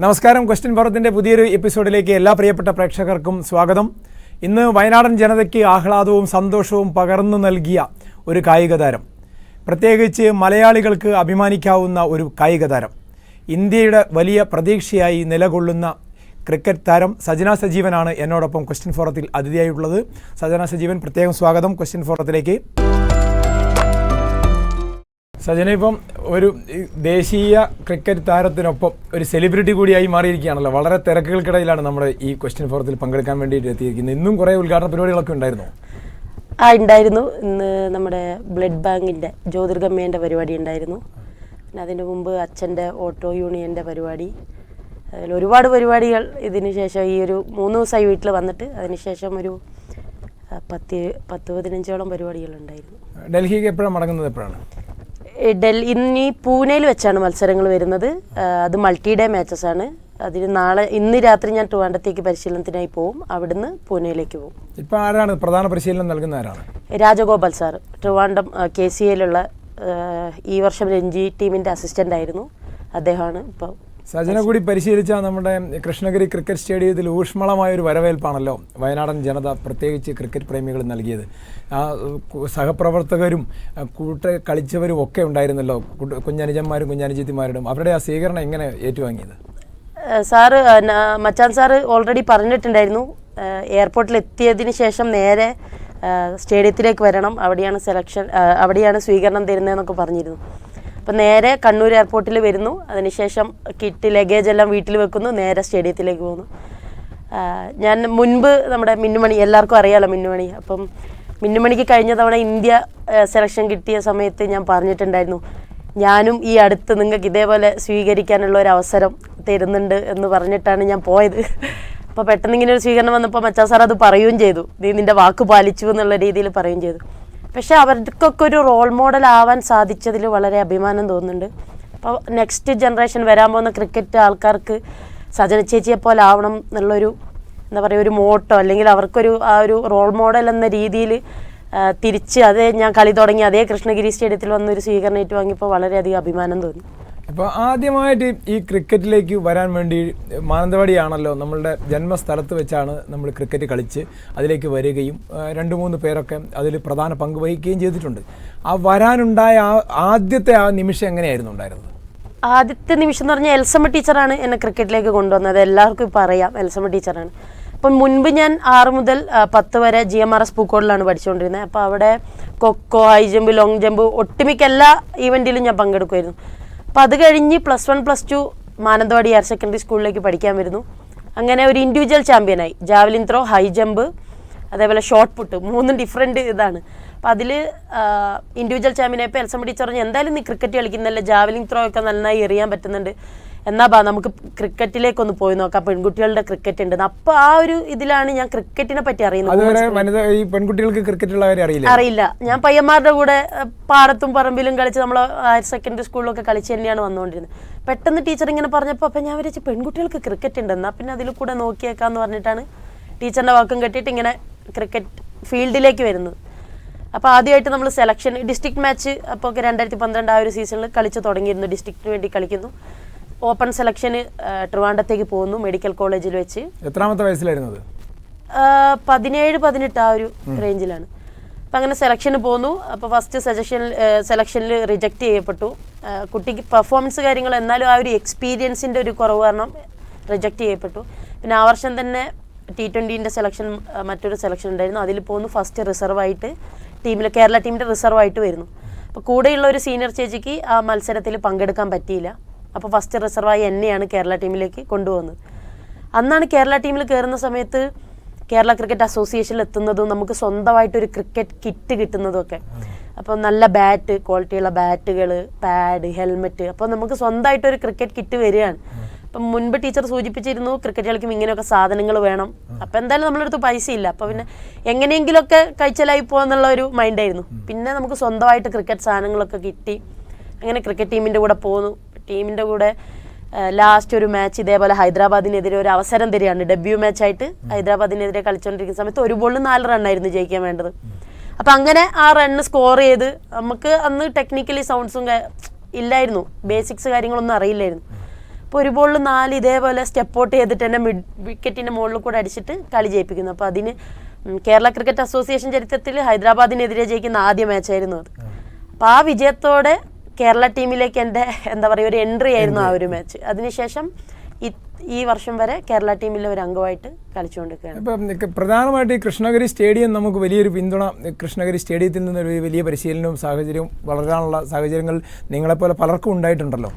നമസ്കാരം. ക്വസ്റ്റ്യൻ ഫോറത്തിന്റെ പുതിയൊരു എപ്പിസോഡിലേക്ക് എല്ലാ പ്രിയപ്പെട്ട പ്രേക്ഷകർക്കും സ്വാഗതം. ഇന്ന് വയനാടൻ ജനതയ്ക്ക് ആഹ്ലാദവും സന്തോഷവും പകർന്നു നൽകിയ ഒരു കായിക താരം. പ്രത്യേകിച്ച് മലയാളികൾക്ക് അഭിമാനിക്കാവുന്ന ഒരു കായിക താരം. ഇന്ത്യയുടെ വലിയ പ്രതീക്ഷയായി നിലകൊള്ളുന്ന ക്രിക്കറ്റ് താരം സജന സജീവനാണ് എന്നോടൊപ്പം ക്വസ്റ്റ്യൻ ഫോറത്തിൽ അതിഥിയായിട്ടുള്ളത്. സജന സജീവൻ പ്രത്യേകം സ്വാഗതം. ക്വസ്റ്റ്യൻ ഫോറത്തിലേക്ക്. സജന ഇപ്പം ഒരു ദേശീയ ക്രിക്കറ്റ് താരത്തിനൊപ്പം ഒരു സെലിബ്രിറ്റി കൂടിയായി മാറിയിരിക്കുകയാണല്ലോ. വളരെ തിരക്കുകൾക്കിടയിലാണ് നമ്മുടെ ഈ ക്വസ്റ്റ്യൻ ഫോറത്തിൽ പങ്കെടുക്കാൻ വേണ്ടിയിട്ട് എത്തിയിരിക്കുന്നത്. ഇന്നും കുറേ ഉദ്ഘാടന പരിപാടികളൊക്കെ ഉണ്ടായിരുന്നു? ആ ഉണ്ടായിരുന്നു. ഇന്ന് നമ്മുടെ ബ്ലഡ് ബാങ്കിന്റെ ജ്യോതിർഗമ്മേന്റെ പരിപാടി ഉണ്ടായിരുന്നു. പിന്നെ അതിന് മുമ്പ് അച്ഛന്റെ ഓട്ടോ യൂണിയന്റെ പരിപാടി. അതിൽ ഒരുപാട് പരിപാടികൾ ഇതിന് ശേഷം ഈ ഒരു മൂന്ന് ദിവസമായി വീട്ടിൽ വന്നിട്ട് അതിന് ശേഷം ഒരു പത്ത് പത്ത് പതിനഞ്ചോളം പരിപാടികളുണ്ടായിരുന്നു ഡൽഹിക്ക് എപ്പോഴാണ് മടങ്ങുന്നത് എപ്പോഴാണ്? ഡൽഹി ഇന്ന് ഈ പൂനെയിൽ വെച്ചാണ് മത്സരങ്ങൾ വരുന്നത്. അത് മൾട്ടി ഡേ മാച്ചസ് ആണ്. അതിന് നാളെ ഇന്ന് രാത്രി ഞാൻ ട്രിവാൻഡത്തേക്ക് പരിശീലനത്തിനായി പോകും അവിടുന്ന് പൂനെയിലേക്ക് പോകും ഇപ്പോൾ ആരാണ് പ്രധാന പരിശീലനം നൽകുന്ന ആരാണ്? Rajagopal sir. Trivandrum K C എയിലുള്ള ഈ വർഷം രഞ്ജി ടീമിന്റെ അസിസ്റ്റന്റ് ആയിരുന്നു. അദ്ദേഹമാണ് ഇപ്പോൾ സജന കൂടി പരിശീലിച്ച നമ്മുടെ കൃഷ്ണഗിരി ക്രിക്കറ്റ് സ്റ്റേഡിയത്തിൽ ഊഷ്മളമായ ഒരു വരവേൽപ്പാണല്ലോ വയനാടൻ ജനത പ്രത്യേകിച്ച് ക്രിക്കറ്റ് പ്രേമികൾ നൽകിയത്. ആ സഹപ്രവർത്തകരും കൂട്ട കളിച്ചവരും ഒക്കെ ഉണ്ടായിരുന്നല്ലോ. കുഞ്ഞനുജന്മാരും കുഞ്ഞനുജിത്തിമാരും അവരുടെ ആ സ്വീകരണം എങ്ങനെ ഏറ്റുവാങ്ങിയത്? സാറ് മച്ചാൻ സാറ് ഓൾറെഡി പറഞ്ഞിട്ടുണ്ടായിരുന്നു. എയർപോർട്ടിൽ എത്തിയതിന് ശേഷം നേരെ സ്റ്റേഡിയത്തിലേക്ക് വരണം. അവിടെയാണ് സെലക്ഷൻ അവിടെയാണ് സ്വീകരണം തരുന്നതെന്നൊക്കെ പറഞ്ഞിരുന്നു. അപ്പം നേരെ കണ്ണൂർ എയർപോർട്ടിൽ വരുന്നു. അതിനുശേഷം കിറ്റ് ലഗേജ് എല്ലാം വീട്ടിൽ വെക്കുന്നു. നേരെ സ്റ്റേഡിയത്തിലേക്ക് പോകുന്നു. ഞാൻ മുൻപ് നമ്മുടെ മിന്നുമണി എല്ലാവർക്കും അറിയാലോ മിന്നുമണി. അപ്പം മിന്നുമണിക്ക് കഴിഞ്ഞ തവണ ഇന്ത്യ സെലക്ഷൻ കിട്ടിയ സമയത്ത് ഞാൻ പറഞ്ഞിട്ടുണ്ടായിരുന്നു ഞാനും ഈ അടുത്ത് നിങ്ങൾക്ക് ഇതേപോലെ സ്വീകരിക്കാനുള്ള ഒരു അവസരം തരുന്നുണ്ട് എന്ന് പറഞ്ഞിട്ടാണ് ഞാൻ പോയത്. അപ്പോൾ പെട്ടെന്ന് ഇങ്ങനെ ഒരു സ്വീകരണം വന്നപ്പോൾ മച്ചാ സാർ അത് പറയുകയും ചെയ്തു. നീ നിന്റെ വാക്ക് പാലിച്ചു എന്നുള്ള രീതിയിൽ പറയുകയും ചെയ്തു. പക്ഷെ അവർക്കൊക്കെ ഒരു റോൾ മോഡൽ ആവാൻ സാധിച്ചതിൽ വളരെ അഭിമാനം തോന്നുന്നുണ്ട്. അപ്പോൾ നെക്സ്റ്റ് ജനറേഷൻ വരാൻ പോകുന്ന ക്രിക്കറ്റ് ആൾക്കാർക്ക് സജന ചേച്ചിയെ പോലെ ആവണം എന്നുള്ളൊരു എന്താ പറയുക ഒരു മോട്ടോ അല്ലെങ്കിൽ അവർക്കൊരു ആ ഒരു റോൾ മോഡൽ എന്ന രീതിയിൽ തിരിച്ച് അതേ ഞാൻ കളി തുടങ്ങി അതേ കൃഷ്ണഗിരി സ്റ്റേഡിയത്തിൽ വന്നൊരു സ്വീകരണം ഏറ്റുവാങ്ങിയപ്പോൾ വളരെയധികം അഭിമാനം തോന്നി. ഇപ്പോൾ ആദ്യമായിട്ട് ഈ ക്രിക്കറ്റിലേക്ക് വരാൻ വേണ്ടി മാനന്തവാടിയാണല്ലോ നമ്മളുടെ ജന്മസ്ഥലത്ത് വെച്ചാണ് നമ്മൾ ക്രിക്കറ്റ് കളിച്ച് അതിലേക്ക് വരികയും രണ്ട് മൂന്ന് പേരൊക്കെ അതിൽ പ്രധാന പങ്ക് വഹിക്കുകയും ചെയ്തിട്ടുണ്ട്. ആ വരാനുണ്ടായ ആ ആദ്യത്തെ ആ നിമിഷം എങ്ങനെയായിരുന്നു ഉണ്ടായിരുന്നത്? ആദ്യത്തെ നിമിഷം എന്ന് പറഞ്ഞാൽ എൽസമ്മ ടീച്ചറാണ് എന്നെ ക്രിക്കറ്റിലേക്ക് കൊണ്ടുവന്നത്. എല്ലാവർക്കും ഇപ്പം അറിയാം എൽസമ്മ ടീച്ചറാണ്. അപ്പം മുൻപ് ഞാൻ ആറ് മുതൽ പത്ത് വരെ ജി എം ആർ എസ് പൂക്കോടിലാണ് പഠിച്ചുകൊണ്ടിരുന്നത്. അപ്പോൾ അവിടെ kho kho high jump long jump ഒട്ടുമിക്ക എല്ലാ ഈവന്റിലും ഞാൻ പങ്കെടുക്കുമായിരുന്നു. അപ്പോൾ അത് കഴിഞ്ഞ് plus one plus two Mananthavady higher secondary സ്കൂളിലേക്ക് പഠിക്കാൻ വരുന്നു. അങ്ങനെ ഒരു ഇൻഡിവിജ്വൽ ചാമ്പ്യനായി ജാവലിൻ ത്രോ ഹൈ ജമ്പ് അതേപോലെ ഷോർട്ട് പുട്ട് മൂന്നും ഡിഫറെന്റ് ഇതാണ്. അപ്പം അതിൽ ഇൻഡിവിജ്വൽ ചാമ്പ്യനായപ്പോൾ എൽസമ്മ ടീച്ചർ പറഞ്ഞു എന്തായാലും നീ ക്രിക്കറ്റ് കളിക്കുന്നല്ലേ ജാവലിൻ ത്രോ ഒക്കെ നന്നായി എറിയാൻ പറ്റുന്നുണ്ട്. എന്നാ ബാ നമുക്ക് ക്രിക്കറ്റിലേക്കൊന്ന് പോയി നോക്കാം. പെൺകുട്ടികളുടെ ക്രിക്കറ്റ് ഉണ്ട് അപ്പൊ ആ ഒരു ഇതിലാണ് ഞാൻ ക്രിക്കറ്റിനെ പറ്റി അറിയുന്നത്. ഈ പെൺകുട്ടികൾക്ക് ക്രിക്കറ്റുള്ള കാര്യം അറിയില്ല? അറിയില്ല. ഞാൻ പയ്യന്മാരുടെ കൂടെ പാടത്തും പറമ്പിലും കളിച്ച് നമ്മൾ ഹയർ സെക്കൻഡറി സ്കൂളിലൊക്കെ കളിച്ച് തന്നെയാണ് വന്നുകൊണ്ടിരുന്നത്. പെട്ടെന്ന് ടീച്ചർ ഇങ്ങനെ പറഞ്ഞപ്പോൾ അപ്പം ഞാൻ വിചാരിച്ചു പെൺകുട്ടികൾക്ക് ക്രിക്കറ്റ് ഉണ്ട് എന്നാ പിന്നെ അതിൽ കൂടെ നോക്കിയേക്കാന്ന് പറഞ്ഞിട്ടാണ് ടീച്ചറിന്റെ വാക്കും കെട്ടിയിട്ട് ഇങ്ങനെ ക്രിക്കറ്റ് ഫീൽഡിലേക്ക് വരുന്നത്. അപ്പോൾ ആദ്യമായിട്ട് നമ്മൾ സെലക്ഷൻ ഡിസ്ട്രിക്ട് മാച്ച് അപ്പോൾ രണ്ടായിരത്തി പന്ത്രണ്ട് ആ ഒരു സീസണിൽ കളിച്ച് തുടങ്ങിയിരുന്നു. ഡിസ്ട്രിക്റ്റിന് വേണ്ടി കളിക്കുന്നു. ഓപ്പൺ സെലക്ഷന് ട്രിവാൻഡത്തേക്ക് പോകുന്നു മെഡിക്കൽ കോളേജിൽ വെച്ച്. എത്രാമത്തെ വയസ്സിലായിരുന്നു പതിനേഴ് പതിനെട്ട് ആ ഒരു റേഞ്ചിലാണ്. അപ്പം അങ്ങനെ സെലക്ഷന് പോന്നു. അപ്പോൾ ഫസ്റ്റ് സജഷൻ സെലക്ഷനിൽ റിജക്റ്റ് ചെയ്യപ്പെട്ടു. കുട്ടിക്ക് പെർഫോമൻസ് കാര്യങ്ങൾ എന്നാലും ആ ഒരു എക്സ്പീരിയൻസിന്റെ ഒരു കുറവ് കാരണം റിജക്റ്റ് ചെയ്യപ്പെട്ടു. പിന്നെ ആ വർഷം തന്നെ ടി ട്വന്റീന്റെ സെലക്ഷൻ മറ്റൊരു സെലക്ഷൻ ഉണ്ടായിരുന്നു. അതിൽ പോകുന്നു ഫസ്റ്റ് റിസർവായിട്ട്. ടീമിൽ കേരള ടീമിന്റെ റിസർവായിട്ട് വരുന്നു. അപ്പോൾ കൂടെയുള്ള ഒരു സീനിയർ ചേച്ചിക്ക് ആ മത്സരത്തിൽ പങ്കെടുക്കാൻ പറ്റിയില്ല. അപ്പോൾ ഫസ്റ്റ് റിസർവായി എന്നെയാണ് കേരള ടീമിലേക്ക് കൊണ്ടുപോകുന്നത്. അന്നാണ് കേരള ടീമിൽ കയറുന്ന സമയത്ത് കേരള ക്രിക്കറ്റ് അസോസിയേഷനിൽ എത്തുന്നതും നമുക്ക് സ്വന്തമായിട്ട് ഒരു ക്രിക്കറ്റ് കിറ്റ് കിട്ടുന്നതും ഒക്കെ അപ്പോൾ നല്ല ബാറ്റ് ക്വാളിറ്റിയുള്ള ബാറ്റുകൾ പാഡ് ഹെൽമെറ്റ് അപ്പോൾ നമുക്ക് സ്വന്തമായിട്ട് ഒരു ക്രിക്കറ്റ് കിറ്റ് വരികയാണ്. അപ്പം മുൻപ് ടീച്ചർ സൂചിപ്പിച്ചിരുന്നു ക്രിക്കറ്റ് കളിക്കും ഇങ്ങനെയൊക്കെ സാധനങ്ങൾ വേണം. അപ്പോൾ എന്തായാലും നമ്മളടുത്ത് പൈസ ഇല്ല. അപ്പോൾ പിന്നെ എങ്ങനെയെങ്കിലുമൊക്കെ കഴിച്ചലായി പോകാന്നുള്ള ഒരു മൈൻഡായിരുന്നു പിന്നെ നമുക്ക് സ്വന്തമായിട്ട് ക്രിക്കറ്റ് സാധനങ്ങളൊക്കെ കിട്ടി. അങ്ങനെ ക്രിക്കറ്റ് ടീമിന്റെ കൂടെ പോന്നു. ടീമിന്റെ കൂടെ ലാസ്റ്റ് ഒരു മാച്ച് ഇതേപോലെ ഹൈദരാബാദിനെതിരെ ഒരു അവസരം തരികയാണ്. ഡെബ്യൂ മാച്ചായിട്ട് ഹൈദരാബാദിനെതിരെ കളിച്ചുകൊണ്ടിരിക്കുന്ന സമയത്ത് ഒരു ബോളിൽ നാല് റണ്ണായിരുന്നു ജയിക്കാൻ വേണ്ടത്. അപ്പം അങ്ങനെ ആ റണ്ണ് സ്കോർ ചെയ്ത് നമുക്ക് അന്ന് ടെക്നിക്കലി സൗണ്ട്സും ഇല്ലായിരുന്നു. ബേസിക്സ് കാര്യങ്ങളൊന്നും അറിയില്ലായിരുന്നു. അപ്പോൾ ഒരു ബോളിൽ നാല് ഇതേപോലെ സ്റ്റെപ്പ് ഔട്ട് ചെയ്തിട്ട് തന്നെ മിഡ് വിക്കറ്റിന്റെ മുകളിൽ കൂടെ അടിച്ചിട്ട് കളി ജയിപ്പിക്കുന്നു. അപ്പോൾ അതിന് കേരള ക്രിക്കറ്റ് അസോസിയേഷൻ ചരിത്രത്തിൽ ഹൈദരാബാദിനെതിരെ ജയിക്കുന്ന ആദ്യ മാച്ചായിരുന്നു അത്. അപ്പോൾ ആ വിജയത്തോടെ കേരള ടീമിലേക്ക് എന്റെ എന്താ പറയുക ഒരു എൻട്രി ആയിരുന്നു ആ ഒരു മാച്ച് അതിനുശേഷം ഈ വർഷം വരെ കേരള ടീമിലെ ഒരു അംഗമായിട്ട് കളിച്ചുകൊണ്ടിരിക്കുകയാണ്. ഇപ്പം പ്രധാനമായിട്ട് ഈ കൃഷ്ണഗിരി സ്റ്റേഡിയം നമുക്ക് വലിയൊരു പിന്തുണ കൃഷ്ണഗിരി സ്റ്റേഡിയത്തിൽ നിന്ന് ഒരു വലിയ പരിശീലനവും സാഹചര്യവും വളരാനുള്ള സാഹചര്യങ്ങൾ നിങ്ങളെപ്പോലെ പലർക്കും ഉണ്ടായിട്ടുണ്ടല്ലോ.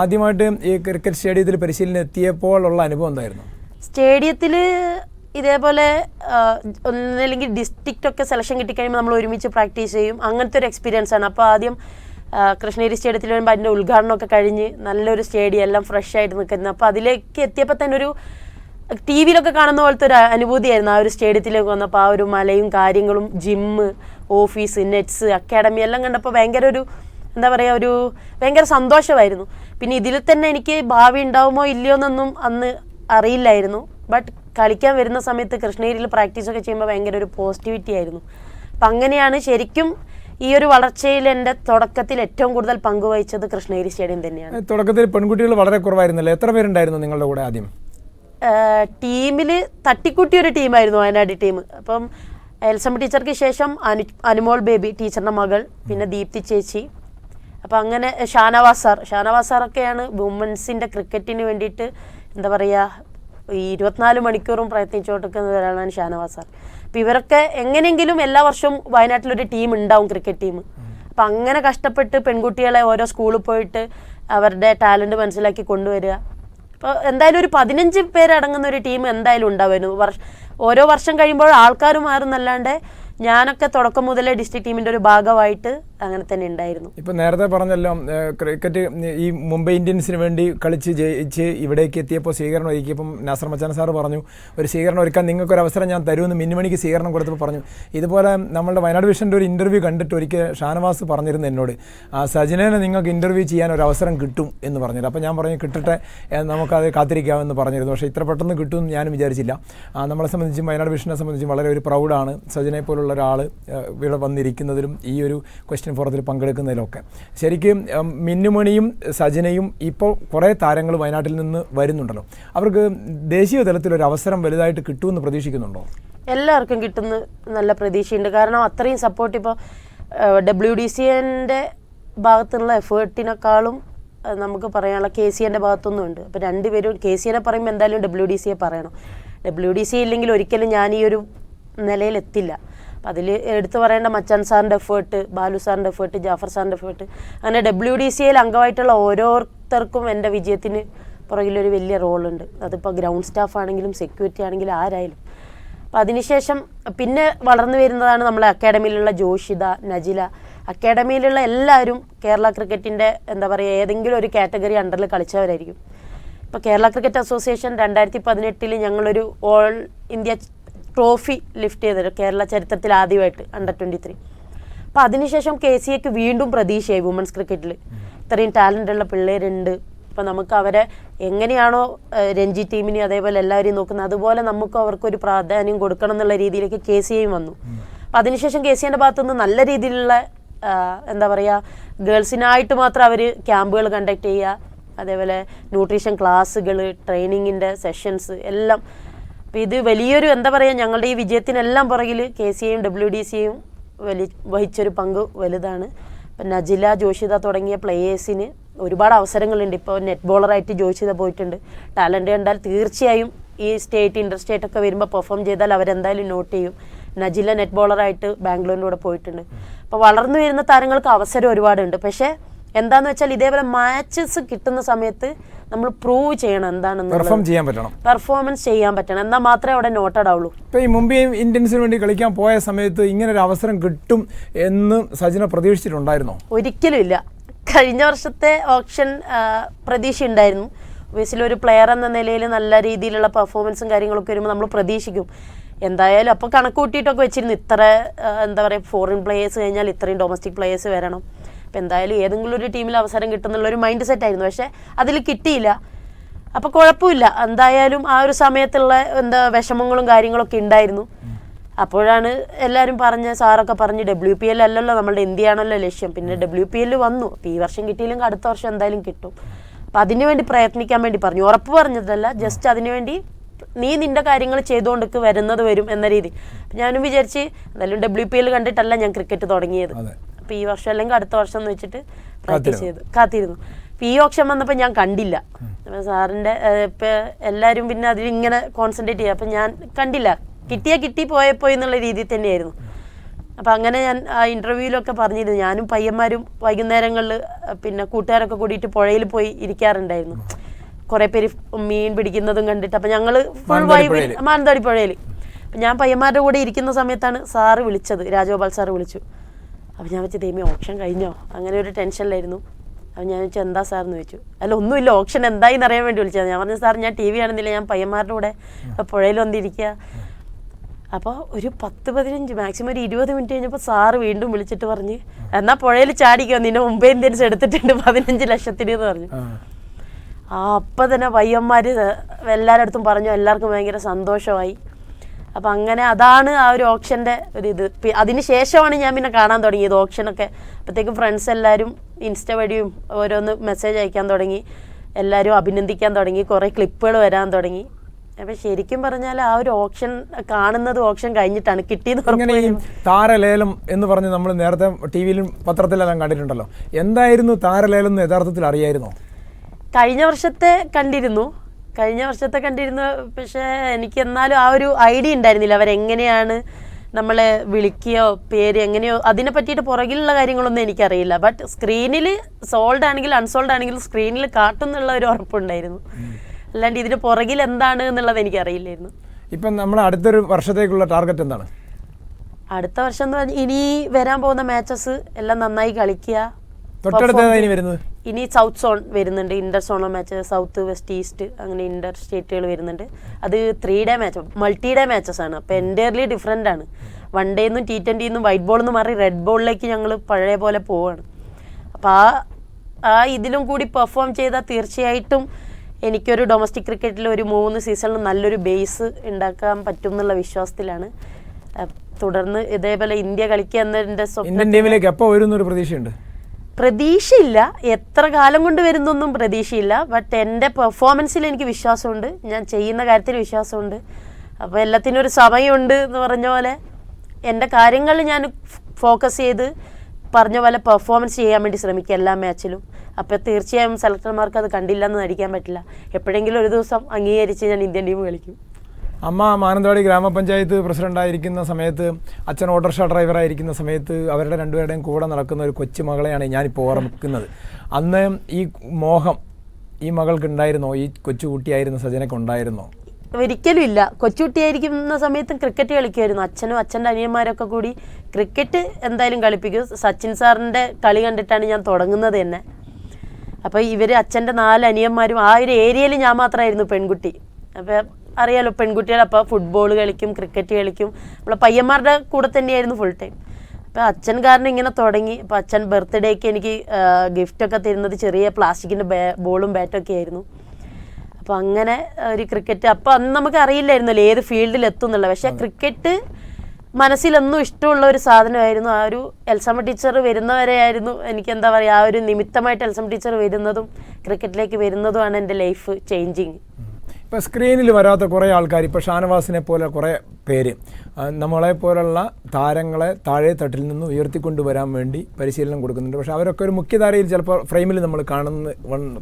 ആദ്യമായിട്ട് ഈ ക്രിക്കറ്റ് സ്റ്റേഡിയത്തിൽ പരിശീലനം എത്തിയപ്പോഴുള്ള അനുഭവം എന്തായിരുന്നു? സ്റ്റേഡിയത്തിൽ ഇതേപോലെ ഒന്നല്ലെങ്കിൽ ഡിസ്ട്രിക്റ്റ് ഒക്കെ സെലക്ഷൻ കിട്ടിക്കഴിയുമ്പോൾ നമ്മൾ ഒരുമിച്ച് പ്രാക്ടീസ് ചെയ്യും. അങ്ങനത്തെ ഒരു എക്സ്പീരിയൻസ് ആണ്. അപ്പോൾ ആദ്യം കൃഷ്ണഗിരി സ്റ്റേഡിയത്തിൽ വരുമ്പോൾ അതിന്റെ ഉദ്ഘാടനമൊക്കെ കഴിഞ്ഞ് നല്ലൊരു സ്റ്റേഡിയം എല്ലാം ഫ്രഷ് ആയിട്ട് നിൽക്കുന്നത് അപ്പോൾ അതിലേക്ക് എത്തിയപ്പോൾ തന്നെ ഒരു ടി വിയിലൊക്കെ കാണുന്ന പോലത്തെ ഒരു അനുഭൂതിയായിരുന്നു ആ ഒരു സ്റ്റേഡിയത്തിലേക്ക് വന്നപ്പോൾ ആ ഒരു മലയും കാര്യങ്ങളും ജിമ്മ് ഓഫീസ് നെറ്റ്സ് അക്കാഡമി എല്ലാം കണ്ടപ്പോൾ ഭയങ്കര ഒരു എന്താ പറയുക ഒരു ഭയങ്കര സന്തോഷമായിരുന്നു. പിന്നെ ഇതിൽ തന്നെ എനിക്ക് ഭാവി ഉണ്ടാവുമോ ഇല്ലയോ എന്നൊന്നും അന്ന് അറിയില്ലായിരുന്നു. ബട്ട് കളിക്കാൻ വരുന്ന സമയത്ത് കൃഷ്ണഗിരിയിൽ പ്രാക്ടീസൊക്കെ ചെയ്യുമ്പോൾ ഭയങ്കര ഒരു പോസിറ്റിവിറ്റി ആയിരുന്നു. അപ്പം അങ്ങനെയാണ് ശരിക്കും ഈ ഒരു വളർച്ചയിൽ എന്റെ തുടക്കത്തിൽ ഏറ്റവും കൂടുതൽ പങ്കുവഹിച്ചത് കൃഷ്ണഗിരി സ്റ്റേഡിയം തന്നെയാണ്. തുടക്കത്തിൽ പെൺകുട്ടികൾ വളരെ കുറവായിരുന്നല്ലോ? എത്ര പേരുണ്ടായിരുന്നു നിങ്ങളുടെ കൂടെ ആദ്യം? ടീമിൽ തട്ടിക്കൂട്ടിയ ഒരു ടീമായിരുന്നു വയനാട് ടീം. അപ്പം എൽസമ്മ ടീച്ചർക്ക് ശേഷം അനു അനുമോൾ ബേബി ടീച്ചറിന്റെ മകൾ പിന്നെ ദീപ്തി ചേച്ചി. അപ്പം അങ്ങനെ ഷാനവാസ് സാർ. ഷാനവാസ് സാറൊക്കെയാണ് വുമൻസിന്റെ ക്രിക്കറ്റിന് വേണ്ടിയിട്ട് എന്താ പറയുക ഈ ഇരുപത്തിനാല് മണിക്കൂറും പ്രയത്നിച്ചുകൊണ്ടിരിക്കുന്ന ഒരാളാണ് ഷാനവാസ് സാർ. അപ്പം ഇവരൊക്കെ എങ്ങനെയെങ്കിലും എല്ലാ വർഷവും വയനാട്ടിലൊരു ടീം ഉണ്ടാവും ക്രിക്കറ്റ് ടീം അപ്പം അങ്ങനെ കഷ്ടപ്പെട്ട് പെൺകുട്ടികളെ ഓരോ സ്കൂളിൽ പോയിട്ട് അവരുടെ ടാലന്റ് മനസ്സിലാക്കി കൊണ്ടുവരിക. അപ്പോൾ എന്തായാലും ഒരു പതിനഞ്ച് പേരടങ്ങുന്ന ഒരു ടീം എന്തായാലും ഉണ്ടാവുമായിരുന്നു. വർഷ ഓരോ വർഷം കഴിയുമ്പോൾ ആൾക്കാർ മാറുന്നല്ലാണ്ട് ഞാനൊക്കെ തുടക്കം മുതലേ ഡിസ്ട്രിക്ട് ടീമിന്റെ ഒരു ഭാഗമായിട്ട് അങ്ങനെ തന്നെ ഉണ്ടായിരുന്നു. ഇപ്പൊ നേരത്തെ പറഞ്ഞല്ലോ ക്രിക്കറ്റ് ഈ മുംബൈ ഇന്ത്യൻസിന് വേണ്ടി കളിച്ച് ജയിച്ച് ഇവിടേക്ക് എത്തിയപ്പോൾ സ്വീകരണം ഒരുക്കിയപ്പം നാസർ മച്ചാൻ സാർ പറഞ്ഞു ഒരു സ്വീകരണം ഒരുക്കാൻ നിങ്ങൾക്കൊരു അവസരം ഞാൻ തരുമെന്ന് മിന്നുമണിക്ക് സ്വീകരണം കൊടുത്തപ്പോൾ പറഞ്ഞു. ഇതുപോലെ നമ്മുടെ വയനാട് വിഷന്റെ ഒരു ഇന്റർവ്യൂ കണ്ടിട്ട് ഒരിക്കൽ ഷാനവാസ് പറഞ്ഞിരുന്നു എന്നോട് ആ സജിനേനെ നിങ്ങൾക്ക് ഇന്റർവ്യൂ ചെയ്യാൻ ഒരു അവസരം കിട്ടും എന്ന് പറഞ്ഞത് അപ്പോൾ ഞാൻ പറഞ്ഞു കിട്ടട്ടെ നമുക്കത് കാത്തിരിക്കാമെന്ന് പറഞ്ഞിരുന്നു. പക്ഷേ ഇത്ര പെട്ടെന്ന് കിട്ടുമെന്ന് ഞാനും വിചാരിച്ചില്ല. നമ്മളെ സംബന്ധിച്ചും വയനാട് വിഷനെ സംബന്ധിച്ചും വളരെ ഒരു പ്രൗഡാണ് സജിനെ പോലുള്ള ഒരാൾ ഇവിടെ വന്നിരിക്കുന്നതിലും ഈ ഒരു ക്വസ്റ്റ്യൻ ഫോറത്തിൽ പങ്കെടുക്കുന്നതിലൊക്കെ. ശരിക്കും മിന്നുമണിയും സജനയും ഇപ്പോൾ കുറേ താരങ്ങൾ വയനാട്ടിൽ നിന്ന് വരുന്നുണ്ടല്ലോ. അവർക്ക് ദേശീയ തലത്തിൽ ഒരു അവസരം വലുതായിട്ട് കിട്ടുമെന്ന് പ്രതീക്ഷിക്കുന്നുണ്ടോ? എല്ലാവർക്കും കിട്ടുന്ന നല്ല പ്രതീക്ഷയുണ്ട്. കാരണം അത്രയും സപ്പോർട്ട് ഇപ്പോൾ ഡബ്ല്യു ഡി സി എന്റെ ഭാഗത്തുള്ള എഫേർട്ടിനേക്കാളും നമുക്ക് പറയാനുള്ള കെ സി എന്റെ ഭാഗത്തൊന്നും ഉണ്ട് അപ്പോൾ രണ്ടുപേരും കെ സി എനെ പറയുമ്പോൾ എന്തായാലും ഡബ്ല്യു ഡി സിയെ പറയണം. ഡബ്ല്യു ഡി സി ഇല്ലെങ്കിൽ ഒരിക്കലും ഞാൻ ഈ ഒരു നിലയിലെത്തില്ല. അപ്പം അതിൽ എടുത്തു പറയേണ്ട മച്ചാൻ സാറിന്റെ എഫേർട്ട് ബാലു സാറിന്റെ എഫേർട്ട് ജാഫർ സാറിന്റെ എഫേർട്ട് അങ്ങനെ ഡബ്ല്യു ഡി സിയിൽ അംഗമായിട്ടുള്ള ഓരോരുത്തർക്കും എന്റെ വിജയത്തിന് പുറകിലൊരു വലിയ റോളുണ്ട് അതിപ്പോൾ ഗ്രൗണ്ട് സ്റ്റാഫ് ആണെങ്കിലും സെക്യൂരിറ്റി ആണെങ്കിലും ആരായാലും. അപ്പം അതിനുശേഷം പിന്നെ വളർന്നു വരുന്നതാണ് നമ്മളെ അക്കാഡമിയിലുള്ള ജോഷിത നജില. അക്കാഡമിയിലുള്ള എല്ലാവരും കേരള ക്രിക്കറ്റിന്റെ എന്താ പറയുക ഏതെങ്കിലും ഒരു കാറ്റഗറി അണ്ടറിൽ കളിച്ചവരായിരിക്കും. ഇപ്പോൾ കേരള ക്രിക്കറ്റ് അസോസിയേഷൻ രണ്ടായിരത്തി പതിനെട്ടിൽ ഞങ്ങളൊരു ഓൾ ഇന്ത്യ ട്രോഫി ലിഫ്റ്റ് ചെയ്തത് കേരള ചരിത്രത്തിൽ ആദ്യമായിട്ട് അണ്ടർ ട്വന്റി ത്രീ അപ്പം അതിനുശേഷം കെ സി എക്ക് വീണ്ടും പ്രതീക്ഷയായി വുമൻസ് ക്രിക്കറ്റിൽ ഇത്രയും ടാലന്റ് ഉള്ള പിള്ളേരുണ്ട്. അപ്പം നമുക്ക് അവരെ എങ്ങനെയാണോ രഞ്ജി ടീമിനെ അതേപോലെ എല്ലാവരെയും നോക്കുന്നത്. അതുപോലെ നമുക്ക് അവർക്കൊരു പ്രാധാന്യം കൊടുക്കണം എന്നുള്ള രീതിയിലേക്ക് കെ സി ഐയും വന്നു. അപ്പം അതിനുശേഷം കെ സി എന്റെ ഭാഗത്തുനിന്ന് നല്ല രീതിയിലുള്ള എന്താ പറയുക ഗേൾസിനായിട്ട് മാത്രം അവർ ക്യാമ്പുകൾ കണ്ടക്ട് ചെയ്യുക. അതേപോലെ ന്യൂട്രീഷൻ ക്ലാസ്സുകൾ ട്രെയിനിങ്ങിന്റെ സെഷൻസ് എല്ലാം അപ്പോൾ ഇത് വലിയൊരു എന്താ പറയുക ഞങ്ങളുടെ ഈ വിജയത്തിനെല്ലാം പുറകിൽ കെ സി എയും ഡബ്ല്യു ഡി സിയും വലി വഹിച്ചൊരു പങ്ക് വലുതാണ്. ഇപ്പം നജില ജോഷിത തുടങ്ങിയ പ്ലേയേഴ്സിന് ഒരുപാട് അവസരങ്ങളുണ്ട്. ഇപ്പോൾ നെറ്റ് ബോളറായിട്ട് ജോഷിത പോയിട്ടുണ്ട്. ടാലന്റ് കണ്ടാൽ തീർച്ചയായും ഈ സ്റ്റേറ്റ് ഇന്റർ സ്റ്റേറ്റ് ഒക്കെ വരുമ്പോൾ പെർഫോം ചെയ്താൽ അവരെന്തായാലും നോട്ട് ചെയ്യും. നജില നെറ്റ് ബോളറായിട്ട് ബാംഗ്ലൂരിന്റെ കൂടെ പോയിട്ടുണ്ട്. അപ്പോൾ വളർന്നു വരുന്ന താരങ്ങൾക്ക് അവസരം ഒരുപാടുണ്ട്. പക്ഷേ എന്താന്ന് വെച്ചാൽ ഇതേപോലെ മാച്ചസ് കിട്ടുന്ന സമയത്ത് നമ്മൾ പ്രൂവ് ചെയ്യണം എന്താണെന്ന് പെർഫോം ചെയ്യാൻ പറ്റണം. പെർഫോമൻസ് ചെയ്യാൻ പറ്റണം. എന്നാൽ മാത്രമേ അവിടെ നോട്ടഡ് ആവുള്ളൂ. ഇപ്പോൾ ഈ മുംബൈ ഇന്ത്യൻസിന് വേണ്ടി കളിക്കാൻ പോയ സമയത്ത് ഇങ്ങനെ ഒരു അവസരം കിട്ടും എന്ന് സജിന പ്രതീക്ഷിച്ചിട്ടുണ്ടായിരുന്നോ? ഒരിക്കലും ഇല്ല. കഴിഞ്ഞ വർഷത്തെ ഓപ്ഷൻ പ്രതീക്ഷ ഉണ്ടായിരുന്നു ഒബിയസ്ലി ഒരു പ്ലെയർ എന്ന നിലയിൽ നല്ല രീതിയിലുള്ള പെർഫോമൻസും കാര്യങ്ങളൊക്കെ വരുമ്പോൾ നമ്മൾ പ്രതീക്ഷിക്കും. എന്തായാലും അപ്പോൾ കണക്ക് കൂട്ടിയിട്ടൊക്കെ വെച്ചിരുന്നു. ഇത്ര എന്താ പറയുക ഫോറിൻ പ്ലേയേഴ്സ് കഴിഞ്ഞാൽ ഇത്രയും ഡൊമസ്റ്റിക് പ്ലേയേഴ്സ് വരണം. അപ്പം എന്തായാലും ഏതെങ്കിലും ഒരു ടീമിൽ അവസരം കിട്ടുന്നുള്ള ഒരു മൈൻഡ് സെറ്റ് ആയിരുന്നു. പക്ഷേ അതിൽ കിട്ടിയില്ല. അപ്പോൾ കുഴപ്പമില്ല. എന്തായാലും ആ ഒരു സമയത്തുള്ള എന്താ വിഷമങ്ങളും കാര്യങ്ങളൊക്കെ ഉണ്ടായിരുന്നു. അപ്പോഴാണ് എല്ലാവരും പറഞ്ഞ് സാറൊക്കെ പറഞ്ഞ് ഡബ്ല്യു പി എൽ അല്ലല്ലോ നമ്മളുടെ ഇന്ത്യയാണല്ലോ ലക്ഷ്യം. പിന്നെ ഡബ്ല്യു പി എൽ വന്നു. അപ്പോൾ ഈ വർഷം കിട്ടിയില്ലെങ്കിൽ അടുത്ത വർഷം എന്തായാലും കിട്ടും. അപ്പം അതിനുവേണ്ടി പ്രയത്നിക്കാൻ വേണ്ടി പറഞ്ഞു. ഉറപ്പ് പറഞ്ഞതല്ല ജസ്റ്റ് അതിനു വേണ്ടി നീ നിന്റെ കാര്യങ്ങൾ ചെയ്തുകൊണ്ട് വരുന്നത് വരും എന്ന രീതി. ഞാനും വിചാരിച്ച് എന്തായാലും ഡബ്ല്യു പി എൽ കണ്ടിട്ടല്ല ഞാൻ ക്രിക്കറ്റ് തുടങ്ങിയത്. അപ്പൊ അപ്പോൾ ഈ വർഷം അല്ലെങ്കിൽ അടുത്ത വർഷം എന്ന് വെച്ചിട്ട് പ്രാക്ടീസ് ചെയ്തു. കാത്തിരുന്നു. അപ്പോൾ ഈ ഓപ്ഷൻ വന്നപ്പോൾ ഞാൻ കണ്ടില്ല. അപ്പോൾ സാറിന്റെ ഇപ്പം എല്ലാവരും പിന്നെ അതിലിങ്ങനെ കോൺസെൻട്രേറ്റ് ചെയ്യുക. അപ്പോൾ ഞാൻ കണ്ടില്ല. കിട്ടിയാൽ കിട്ടി പോയപ്പോയി എന്നുള്ള രീതിയിൽ തന്നെയായിരുന്നു. അപ്പം അങ്ങനെ ഞാൻ ആ ഇന്റർവ്യൂവിലൊക്കെ പറഞ്ഞിരുന്നു. ഞാനും പയ്യന്മാരും വൈകുന്നേരങ്ങളിൽ പിന്നെ കൂട്ടുകാരൊക്കെ കൂടിയിട്ട് പുഴയിൽ പോയി ഇരിക്കാറുണ്ടായിരുന്നു. കുറേ പേര് മീൻ പിടിക്കുന്നതും കണ്ടിട്ട് അപ്പം ഞങ്ങൾ ഫുൾ മാനന്തവാടി വൈബ് പുഴയിൽ. മാനന്തവാടി പുഴയിൽ അപ്പം ഞാൻ പയ്യന്മാരുടെ കൂടെ ഇരിക്കുന്ന സമയത്താണ് സാറ് വിളിച്ചത് രാജഗോപാൽ സാറ് വിളിച്ചു. അപ്പം ഞാൻ വെച്ച് ദൈമി ഓപ്ഷൻ കഴിഞ്ഞോ? അങ്ങനെ ഒരു ടെൻഷനിലായിരുന്നു. അപ്പം ഞാൻ ചോദിച്ചു എന്താ സാർ? എന്ന് ചോദിച്ചു. അല്ല ഒന്നുമില്ല ഓപ്ഷൻ എന്തായി അറിയാൻ വേണ്ടി വിളിച്ചത്. ഞാൻ പറഞ്ഞു സാർ ഞാൻ ടി വി ആണെന്നില്ല ഞാൻ പയ്യന്മാരുടെ കൂടെ പുഴയിൽ വന്നിരിക്കുക അപ്പോൾ ഒരു പത്ത് പതിനഞ്ച് മാക്സിമം ഒരു ഇരുപത് മിനിറ്റ് കഴിഞ്ഞപ്പോൾ സാറ് വീണ്ടും വിളിച്ചിട്ട് പറഞ്ഞ് എന്നാൽ പുഴയിൽ ചാടിക്കോ നിന്നെ മുംബൈ ഇന്ത്യൻസ് എടുത്തിട്ടുണ്ട് പതിനഞ്ച് ലക്ഷത്തിന് എന്ന് പറഞ്ഞു ആ. അപ്പം തന്നെ പയ്യന്മാർ എല്ലാവരുടെ അടുത്തും പറഞ്ഞു എല്ലാവർക്കും ഭയങ്കര സന്തോഷമായി. അപ്പം അങ്ങനെ അതാണ് ആ ഒരു ഓപ്ഷന്റെ ഒരു ഇത്. അതിന് ശേഷമാണ് ഞാൻ പിന്നെ കാണാൻ തുടങ്ങിയത് ഓപ്ഷനൊക്കെ. അപ്പോഴത്തേക്കും ഫ്രണ്ട്സ് എല്ലാവരും ഇൻസ്റ്റ വഴിയും ഓരോന്ന് മെസ്സേജ് അയക്കാൻ തുടങ്ങി. എല്ലാവരും അഭിനന്ദിക്കാൻ തുടങ്ങി. കുറേ ക്ലിപ്പുകൾ വരാൻ തുടങ്ങി. അപ്പം ശരിക്കും പറഞ്ഞാൽ ആ ഒരു ഓപ്ഷൻ കാണുന്നത് ഓപ്ഷൻ കഴിഞ്ഞിട്ടാണ്. കിട്ടിയത് താരലേലം എന്ന് പറഞ്ഞ് നമ്മൾ നേരത്തെ ടി വിയിലും പത്രത്തിലെല്ലാം കണ്ടിട്ടുണ്ടല്ലോ. എന്തായിരുന്നു താരലേലം എന്ന് യഥാർത്ഥത്തിൽ അറിയായിരുന്നോ? കഴിഞ്ഞ വർഷത്തെ കണ്ടിരുന്നു. കഴിഞ്ഞ വർഷത്തെ കണ്ടിരുന്നു പക്ഷേ എനിക്ക് എന്നാലും ആ ഒരു ഐഡിയ ഉണ്ടായിരുന്നില്ല. അവരെങ്ങനെയാണ് നമ്മളെ വിളിക്കുകയോ പേര് എങ്ങനെയോ അതിനെ പറ്റിയിട്ട് പുറകിലുള്ള കാര്യങ്ങളൊന്നും എനിക്കറിയില്ല. ബട്ട് സ്ക്രീനിൽ സോൾഡ് ആണെങ്കിൽ അൺസോൾഡ് ആണെങ്കിലും സ്ക്രീനിൽ കാട്ടുന്നുള്ള ഒരു ഉറപ്പുണ്ടായിരുന്നു. അല്ലാണ്ട് ഇതിന് പുറകിൽ എന്താണ് എന്നുള്ളത് എനിക്കറിയില്ലായിരുന്നു. ഇപ്പം നമ്മൾ അടുത്തൊരു വർഷത്തേക്കുള്ള ടാർഗറ്റ് എന്താണ്? അടുത്ത വർഷം എന്ന് പറഞ്ഞാൽ ഇനി വരാൻ പോകുന്ന മാച്ചസ് എല്ലാം നന്നായി കളിക്കുക. ഇനി വരുന്നത്? ഇനി സൗത്ത് സോൺ വരുന്നുണ്ട്. Inter zonal match south west east അങ്ങനെ ഇന്റർ സ്റ്റേറ്റുകൾ വരുന്നുണ്ട്. അത് three day match multi day matches ആണ്. അപ്പോൾ എന്റയർലി ഡിഫറെന്റ് ആണ്. വൺ ഡേ നിന്നും ടി ട്വന്റിന്നും വൈറ്റ് ബോൾ എന്ന് മാറി റെഡ് ബോളിലേക്ക് ഞങ്ങൾ പഴയ പോലെ പോവാണ്. അപ്പോൾ ആ ആ ഇതിലും കൂടി പെർഫോം ചെയ്താൽ തീർച്ചയായിട്ടും എനിക്കൊരു ഡൊമസ്റ്റിക് ക്രിക്കറ്റിൽ ഒരു മൂന്ന് സീസണിൽ നല്ലൊരു ബേസ് ഉണ്ടാക്കാൻ പറ്റും എന്നുള്ള വിശ്വാസത്തിലാണ് തുടർന്ന് ഇതേപോലെ ഇന്ത്യ കളിക്കുക എന്നതിന്റെ സ്വപ്നം ടീമിലേക്ക് എപ്പോൾ വരുന്നൊരു പ്രതീക്ഷയുണ്ട്? പ്രതീക്ഷയില്ല. എത്ര കാലം കൊണ്ട് വരുന്നൊന്നും പ്രതീക്ഷയില്ല. ബട്ട് എന്റെ പെർഫോമൻസിൽ എനിക്ക് വിശ്വാസമുണ്ട്. ഞാൻ ചെയ്യുന്ന കാര്യത്തിൽ വിശ്വാസമുണ്ട്. അപ്പോൾ എല്ലാത്തിനും ഒരു സമയമുണ്ട് എന്ന് പറഞ്ഞ പോലെ എന്റെ കാര്യങ്ങൾ ഞാൻ ഫോക്കസ് ചെയ്ത് പറഞ്ഞ പോലെ പെർഫോമൻസ് ചെയ്യാൻ വേണ്ടി ശ്രമിക്കുക എല്ലാ മാച്ചിലും അപ്പോൾ തീർച്ചയായും സെലക്ടർമാർക്ക് അത് കണ്ടില്ല എന്ന് നടിക്കാൻ പറ്റില്ല. എപ്പോഴെങ്കിലും ഒരു ദിവസം അംഗീകരിച്ച് ഞാൻ ഇന്ത്യൻ ടീം കളിക്കും. അമ്മ മാനന്തവാടി ഗ്രാമപഞ്ചായത്ത് പ്രസിഡന്റായിരിക്കുന്ന സമയത്ത് അച്ഛൻ ഓട്ടോറിക്ഷ ഡ്രൈവറായിരിക്കുന്ന സമയത്ത് അവരുടെ രണ്ടുപേരുടെയും കൂടെ നടക്കുന്ന ഒരു കൊച്ചു മകളെയാണ് ഞാനിപ്പോൾ ഓർമ്മിക്കുന്നത്. അന്ന് ഈ മോഹം ഈ മകൾക്ക് ഉണ്ടായിരുന്നോ ഈ കൊച്ചുകുട്ടിയായിരുന്ന സജനക്ക് ഉണ്ടായിരുന്നോ? ഒരിക്കലും ഇല്ല. കൊച്ചുകുട്ടിയായിരിക്കുന്ന സമയത്തും ക്രിക്കറ്റ് കളിക്കുമായിരുന്നു. അച്ഛനും അച്ഛന്റെ അനിയന്മാരൊക്കെ കൂടി ക്രിക്കറ്റ് എന്തായാലും കളിപ്പിക്കും. സച്ചിൻ സാറിന്റെ കളി കണ്ടിട്ടാണ് ഞാൻ തുടങ്ങുന്നത് തന്നെ. അപ്പോൾ ഇവർ അച്ഛന്റെ നാല് അനിയന്മാരും ആ ഒരു ഏരിയയിൽ ഞാൻ മാത്രമായിരുന്നു പെൺകുട്ടി. അപ്പോൾ അറിയാലോ പെൺകുട്ടികൾ അപ്പോൾ ഫുട്ബോൾ കളിക്കും ക്രിക്കറ്റ് കളിക്കും. നമ്മളെ പയ്യന്മാരുടെ കൂടെ തന്നെയായിരുന്നു ഫുൾ ടൈം അപ്പോൾ അച്ഛൻ കാരണം ഇങ്ങനെ തുടങ്ങി. അപ്പോൾ അച്ഛൻ ബർത്ത്ഡേക്ക് എനിക്ക് ഗിഫ്റ്റൊക്കെ തരുന്നത് ചെറിയ പ്ലാസ്റ്റിക്കിന്റെ ബേ ബോളും ബാറ്റൊക്കെ ആയിരുന്നു. അപ്പോൾ അങ്ങനെ ഒരു ക്രിക്കറ്റ് അപ്പോൾ അന്ന് നമുക്ക് അറിയില്ലായിരുന്നല്ലോ ഏത് ഫീൽഡിൽ എത്തും എന്നുള്ളത്. പക്ഷേ ക്രിക്കറ്റ് മനസ്സിലെന്നും ഇഷ്ടമുള്ള ഒരു സാധനമായിരുന്നു. ആ ഒരു എൽസമ്മ ടീച്ചർ വരുന്നവരെയായിരുന്നു എനിക്ക് എന്താ പറയുക ആ ഒരു നിമിത്തമായിട്ട് എൽസമ്മ ടീച്ചർ വരുന്നതും ക്രിക്കറ്റിലേക്ക് വരുന്നതുമാണ് എന്റെ ലൈഫ് ചേഞ്ചിങ് ഇപ്പോൾ സ്ക്രീനിൽ വരാത്ത കുറേ ആൾക്കാർ ഇപ്പോൾ ഷാനവാസിനെ പോലെ കുറേ പേര്. നമ്മളെ പോലുള്ള താരങ്ങളെ താഴെ തട്ടിൽ നിന്ന് ഉയർത്തിക്കൊണ്ടുവരാൻ വേണ്ടി പരിശീലനം കൊടുക്കുന്നുണ്ട്. പക്ഷേ അവരൊക്കെ ഒരു മുഖ്യധാരയിൽ ചിലപ്പോൾ ഫ്രെയിമിൽ നമ്മൾ കാണുന്ന വൺ-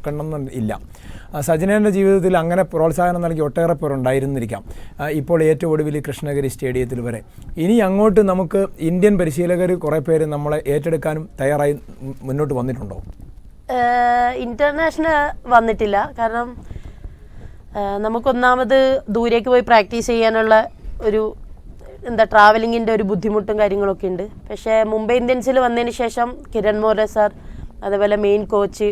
സജിനേന്റെ ജീവിതത്തിൽ അങ്ങനെ പ്രോത്സാഹനം നൽകി ഒട്ടേറെ പേർ ഉണ്ടായിരുന്നിരിക്കാം. ഇപ്പോൾ ഏറ്റവും ഒടുവിൽ കൃഷ്ണഗിരി സ്റ്റേഡിയത്തിൽ വരെ. ഇനി അങ്ങോട്ട് നമുക്ക് ഇന്ത്യൻ പരിശീലകർ കുറേ പേര് നമ്മളെ ഏറ്റെടുക്കാനും തയ്യാറായി മുന്നോട്ട് വന്നിട്ടുണ്ടോ? ഇന്റർനാഷണൽ വന്നിട്ടില്ല. കാരണം നമുക്കൊന്നാമത് ദൂരേക്ക് പോയി പ്രാക്ടീസ് ചെയ്യാനുള്ള ഒരു എന്താ ട്രാവലിങ്ങിന്റെ ഒരു ബുദ്ധിമുട്ടും കാര്യങ്ങളൊക്കെ ഉണ്ട്. പക്ഷേ മുംബൈ ഇന്ത്യൻസിൽ വന്നതിന് ശേഷം കിരൺ മോറെ സാർ അതേപോലെ മെയിൻ കോച്ച്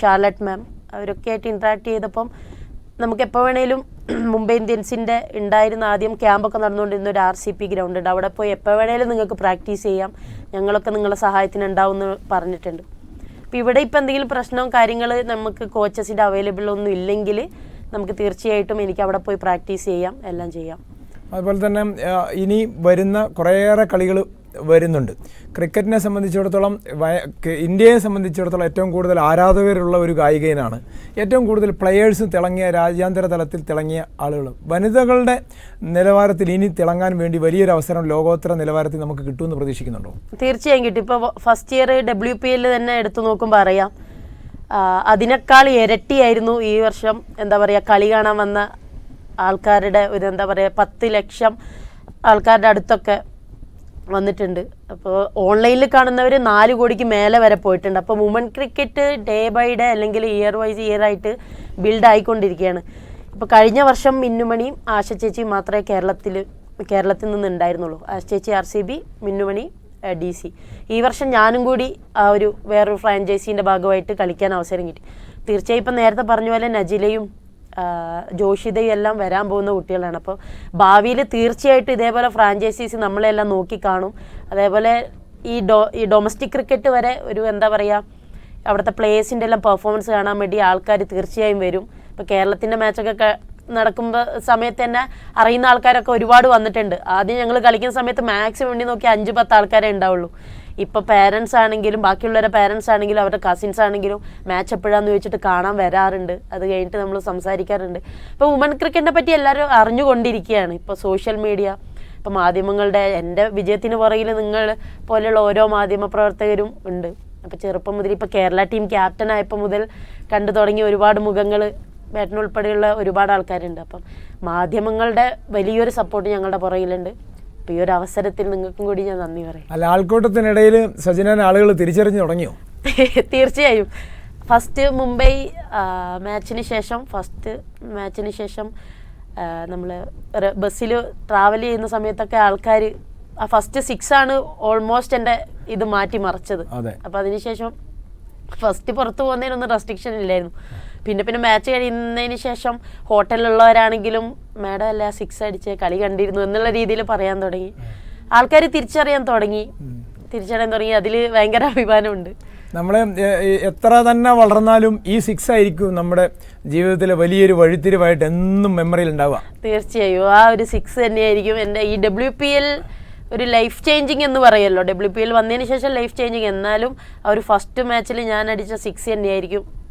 ഷാർലറ്റ് മാം അവരൊക്കെ ആയിട്ട് ഇൻട്രാക്ട് ചെയ്തപ്പം നമുക്ക് എപ്പോൾ വേണേലും മുംബൈ ഇന്ത്യൻസിന്റെ ഉണ്ടായിരുന്ന ആദ്യം ക്യാമ്പൊക്കെ നടന്നുകൊണ്ടിരുന്ന ഒരു ആർ സി പി ഗ്രൗണ്ട് ഉണ്ട്. അവിടെ പോയി എപ്പോൾ വേണേലും നിങ്ങൾക്ക് പ്രാക്ടീസ് ചെയ്യാം. ഞങ്ങളൊക്കെ നിങ്ങളുടെ സഹായത്തിന് ഉണ്ടാവും എന്ന് പറഞ്ഞിട്ടുണ്ട്. അപ്പോൾ ഇവിടെ ഇപ്പം എന്തെങ്കിലും പ്രശ്നവും കാര്യങ്ങൾ നമുക്ക് കോച്ചസിന്റെ അവൈലബിൾ ഒന്നും ഇല്ലെങ്കിൽ നമുക്ക് തീർച്ചയായിട്ടും എനിക്ക് അവിടെ പോയി പ്രാക്ടീസ് ചെയ്യാം എല്ലാം ചെയ്യാം. അതുപോലെ തന്നെ ഇനി വരുന്ന കുറേയേറെ കളികൾ വരുന്നുണ്ട്. ക്രിക്കറ്റിനെ സംബന്ധിച്ചിടത്തോളം ഇന്ത്യയെ സംബന്ധിച്ചിടത്തോളം ഏറ്റവും കൂടുതൽ ആരാധകരുള്ള ഒരു കായികയിനാണ്. ഏറ്റവും കൂടുതൽ പ്ലെയേഴ്സ് തിളങ്ങിയ രാജ്യാന്തര തലത്തിൽ തിളങ്ങിയ ആളുകൾ വനിതകളുടെ നിലവാരത്തിൽ ഇനി തിളങ്ങാൻ വേണ്ടി വലിയൊരു അവസരം ലോകോത്തര നിലവാരത്തിൽ നമുക്ക് കിട്ടുമെന്ന് പ്രതീക്ഷിക്കുന്നുണ്ടോ? തീർച്ചയായും കിട്ടും. ഇപ്പോൾ ഫസ്റ്റ് ഇയർ ഡബ്ല്യു പി എല്ലിൽ തന്നെ എടുത്തു നോക്കുമ്പോൾ അറിയാം. അതിനേക്കാൾ ഇരട്ടിയായിരുന്നു ഈ വർഷം എന്താ പറയുക കളി കാണാൻ വന്ന ആൾക്കാരുടെ ഒരു എന്താ പറയുക പത്ത് ലക്ഷം ആൾക്കാരുടെ അടുത്തൊക്കെ വന്നിട്ടുണ്ട്. അപ്പോൾ ഓൺലൈനിൽ കാണുന്നവർ നാല് കോടിക്ക് മേലെ വരെ പോയിട്ടുണ്ട്. അപ്പോൾ woman cricket day by day അല്ലെങ്കിൽ ഇയർ വൈസ് ഇയർ ആയിട്ട് ബിൽഡ് ആയിക്കൊണ്ടിരിക്കുകയാണ്. ഇപ്പോൾ കഴിഞ്ഞ വർഷം മിന്നുമണിയും ആശ ചേച്ചിയും മാത്രമേ കേരളത്തിൽ കേരളത്തിൽ നിന്ന് ഉണ്ടായിരുന്നുള്ളൂ ആശ ചേച്ചി R C B Minnumani D C ഈ വർഷം ഞാനും കൂടി ആ ഒരു വേറൊരു ഫ്രാഞ്ചൈസീന്റെ ഭാഗമായിട്ട് കളിക്കാൻ അവസരം കിട്ടി. തീർച്ചയായും ഇപ്പം നേരത്തെ പറഞ്ഞ പോലെ നജിലയും ജോഷിതയും എല്ലാം വരാൻ പോകുന്ന കുട്ടികളാണ്. അപ്പോൾ ഭാവിയിൽ തീർച്ചയായിട്ടും ഇതേപോലെ ഫ്രാഞ്ചൈസീസ് നമ്മളെല്ലാം നോക്കി കാണും. അതേപോലെ ഈ ഡോ ഈ ഡൊമസ്റ്റിക് ക്രിക്കറ്റ് വരെ ഒരു എന്താ പറയുക അവിടുത്തെ പ്ലേയേഴ്സിന്റെ എല്ലാം പെർഫോമൻസ് കാണാൻ വേണ്ടി ആൾക്കാർ തീർച്ചയായും വരും. ഇപ്പോൾ കേരളത്തിന്റെ മാച്ചൊക്കെ നടക്കുമ്പോൾ സമയത്ത് തന്നെ അറിയുന്ന ആൾക്കാരൊക്കെ ഒരുപാട് വന്നിട്ടുണ്ട്. ആദ്യം ഞങ്ങൾ കളിക്കുന്ന സമയത്ത് മാക്സിമം വേണ്ടി നോക്കി അഞ്ച് പത്ത് ആൾക്കാരെ ഉണ്ടാവുള്ളൂ. ഇപ്പോൾ പേരൻസ് ആണെങ്കിലും ബാക്കിയുള്ളവരെ പേരൻസ് ആണെങ്കിലും അവരുടെ കസിൻസ് ആണെങ്കിലും മാച്ച് എപ്പോഴാന്ന് ചോദിച്ചിട്ട് കാണാൻ വരാറുണ്ട്. അത് കഴിഞ്ഞിട്ട് നമ്മൾ സംസാരിക്കാറുണ്ട്. ഇപ്പോൾ വുമൺ ക്രിക്കറ്റിനെ പറ്റി എല്ലാവരും അറിഞ്ഞുകൊണ്ടിരിക്കുകയാണ്. ഇപ്പോൾ സോഷ്യൽ മീഡിയ ഇപ്പോൾ മാധ്യമങ്ങളുടെ എന്റെ വിജയത്തിന് പുറകിൽ നിങ്ങൾ പോലെയുള്ള ഓരോ മാധ്യമ പ്രവർത്തകരും ഉണ്ട്. അപ്പോൾ ചെറുപ്പം മുതൽ ഇപ്പോൾ കേരള ടീം ക്യാപ്റ്റൻ ആയപ്പോൾ മുതൽ കണ്ടു തുടങ്ങിയ ഒരുപാട് മുഖങ്ങൾ ഉൾപ്പെടെയുള്ള ഒരുപാട് ആൾക്കാരുണ്ട്. അപ്പം മാധ്യമങ്ങളുടെ വലിയൊരു സപ്പോർട്ട് ഞങ്ങളുടെ പുറകിലുണ്ട്. അപ്പോൾ ഈ ഒരു അവസരത്തിൽ നിങ്ങൾക്കും കൂടി ഞാൻ നന്ദി പറയും. അല്ല ആൾക്കൂട്ടത്തിനിടയിൽ സജിനാൻ ആളുകൾ തിരിച്ചറിഞ്ഞു തുടങ്ങിയോ? തീർച്ചയായും. ഫസ്റ്റ് മുംബൈ മാച്ചിന് ശേഷം ഫസ്റ്റ് മാച്ചിന് ശേഷം നമ്മൾ ബസ്സിൽ ട്രാവൽ ചെയ്യുന്ന സമയത്തൊക്കെ ആൾക്കാർ ആ ഫസ്റ്റ് സിക്സ് ആണ് ഓൾമോസ്റ്റ് എന്റെ ഇത് മാറ്റി മറിച്ചത്. അപ്പോൾ അപ്പം അതിനുശേഷം ഫസ്റ്റ് പുറത്ത് പോകുന്നതിനൊന്നും റെസ്ട്രിക്ഷൻ ഇല്ലായിരുന്നു. പിന്നെ പിന്നെ മാച്ച് കഴിയുന്നതിന് ശേഷം ഹോട്ടലിലുള്ളവരാണെങ്കിലും മാഡം അല്ല സിക്സ് അടിച്ച് കളി കണ്ടിരുന്നു എന്നുള്ള രീതിയിൽ പറയാൻ തുടങ്ങി. ആൾക്കാർ തിരിച്ചറിയാൻ തുടങ്ങി. തിരിച്ചറിയാൻ തുടങ്ങി. അതിൽ ഭയങ്കര അഭിമാനമുണ്ട്. നമ്മളെ എത്ര തന്നെ വളർന്നാലും ഈ സിക്സ് ആയിരിക്കും നമ്മുടെ ജീവിതത്തിലെ വലിയൊരു വഴിത്തിരിവായിട്ട് എന്നും മെമ്മറിയിൽ ഉണ്ടാവുക. തീർച്ചയായും. ആ ഒരു സിക്സ് തന്നെയായിരിക്കും എന്റെ ഈ ഡബ്ല്യു പി എൽ ഒരു ലൈഫ് ചേഞ്ചിങ് എന്ന് പറയല്ലോ. ഡബ്ല്യു പി എൽ വന്നതിന് ശേഷം ലൈഫ് ചേഞ്ചിങ് എന്നാലും ആ ഒരു ഫസ്റ്റ് മാച്ചിൽ ഞാൻ അടിച്ച സിക്സ് തന്നെയായിരിക്കും.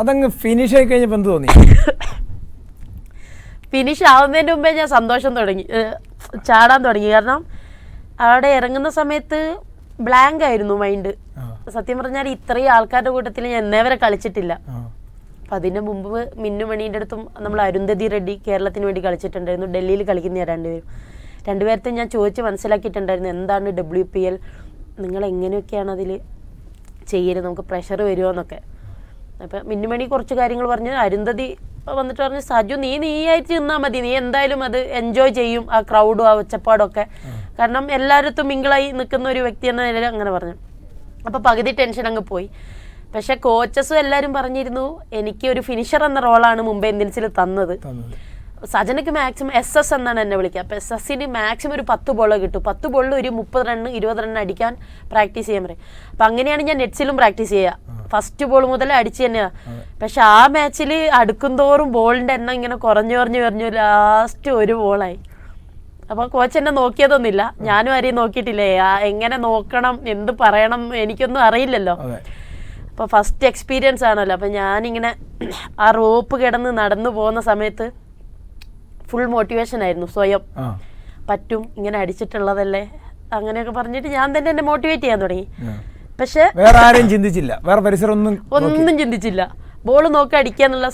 അതങ്ങ് ഫിനിഷ് ആയി കഴിഞ്ഞപ്പോൾ എന്ത് തോന്നി? ഫിനിഷ് ആവുന്നതിന് മുമ്പേ ഞാൻ സന്തോഷം തുടങ്ങി. ചാടാൻ തുടങ്ങി. കാരണം അവിടെ ഇറങ്ങുന്ന സമയത്ത് ബ്ലാങ്ക് ആയിരുന്നു മൈൻഡ് സത്യം പറഞ്ഞാൽ ഇത്രയും ആൾക്കാരുടെ കൂട്ടത്തിൽ ഞാൻ എന്നേ വരെ കളിച്ചിട്ടില്ല. അപ്പം അതിന് മുമ്പ് മിന്നുമണീന്റെ അടുത്തും നമ്മൾ അരുന്ധതി റെഡ്ഡി കേരളത്തിന് വേണ്ടി കളിച്ചിട്ടുണ്ടായിരുന്നു. ഡൽഹിയിൽ കളിക്കുന്ന രണ്ടുപേരും. രണ്ടുപേരത്തെ ഞാൻ ചോദിച്ച് മനസ്സിലാക്കിയിട്ടുണ്ടായിരുന്നു എന്താണ് ഡബ്ല്യു പി എൽ നിങ്ങൾ എങ്ങനെയൊക്കെയാണ് അതിൽ ചെയ്യരുത് നമുക്ക് പ്രഷർ വരുമോ എന്നൊക്കെ. അപ്പം മിന്നുമണി കുറച്ച് കാര്യങ്ങൾ പറഞ്ഞ് അരുന്ധതി വന്നിട്ട് പറഞ്ഞു സജു നീ നീ ആയിട്ട് നിന്നാൽ മതി. നീ എന്തായാലും അത് എൻജോയ് ചെയ്യും ആ ക്രൗഡും ആ ഒച്ചപ്പാടും ഒക്കെ കാരണം എല്ലായിടത്തും മിങ്കിളായി നിൽക്കുന്ന ഒരു വ്യക്തി എന്ന നിലയിൽ അങ്ങനെ പറഞ്ഞു. അപ്പോൾ പകുതി ടെൻഷൻ അങ്ങ് പോയി. പക്ഷെ കോച്ചസും എല്ലാവരും പറഞ്ഞിരുന്നു എനിക്ക് ഒരു ഫിനിഷർ എന്ന റോളാണ് മുംബൈ ഇന്ത്യൻസിൽ തന്നത്. സജനക്ക് മാക്സിമം എസ് എസ് എന്നാണ് എന്നെ വിളിക്കുക. അപ്പോൾ എസ് എസ്സിന് മാക്സിമം ഒരു പത്ത് ബോൾ കിട്ടും. പത്ത് ബോളിൽ ഒരു മുപ്പത് റണ്ണ് ഇരുപത് റണ്ണ് അടിക്കാൻ പ്രാക്ടീസ് ചെയ്യാൻ പറയും. അപ്പം അങ്ങനെയാണ് ഞാൻ നെറ്റ്സിലും പ്രാക്ടീസ് ചെയ്യുക. ഫസ്റ്റ് ബോൾ മുതൽ അടിച്ച് തന്നെയാണ് പക്ഷെ ആ മാച്ചിൽ അടുക്കും തോറും ബോളിന്റെ എണ്ണം ഇങ്ങനെ കുറഞ്ഞു കുറഞ്ഞു കുറഞ്ഞു ലാസ്റ്റ് ഒരു ബോളായി അപ്പോൾ കോച്ച് എന്നെ നോക്കിയതൊന്നുമില്ല. ഞാനും ആരെയും നോക്കിയിട്ടില്ലേ? ആ എങ്ങനെ നോക്കണം? എന്ത് പറയണം? എനിക്കൊന്നും അറിയില്ലല്ലോ. അപ്പോൾ ഫസ്റ്റ് എക്സ്പീരിയൻസ് ആണല്ലോ. അപ്പം ഞാനിങ്ങനെ ആ റോപ്പ് കിടന്ന് നടന്നു പോകുന്ന സമയത്ത് ഫുൾ മോട്ടിവേഷൻ ആയിരുന്നു. സ്വയം പറ്റും ഇങ്ങനെ അടിച്ചിട്ടുള്ളതല്ലേ? അങ്ങനെയൊക്കെ പറഞ്ഞിട്ട് ഞാൻ തന്നെ എന്നെ മോട്ടിവേറ്റ് ചെയ്യാൻ തുടങ്ങി. പക്ഷേ വേറെ ആരും ചിന്തിച്ചില്ല. വേറെ പരിസരം ഒന്നും ഒന്നും ചിന്തിച്ചില്ല. ബോൾ നോക്കി അടിക്കുക എന്നുള്ള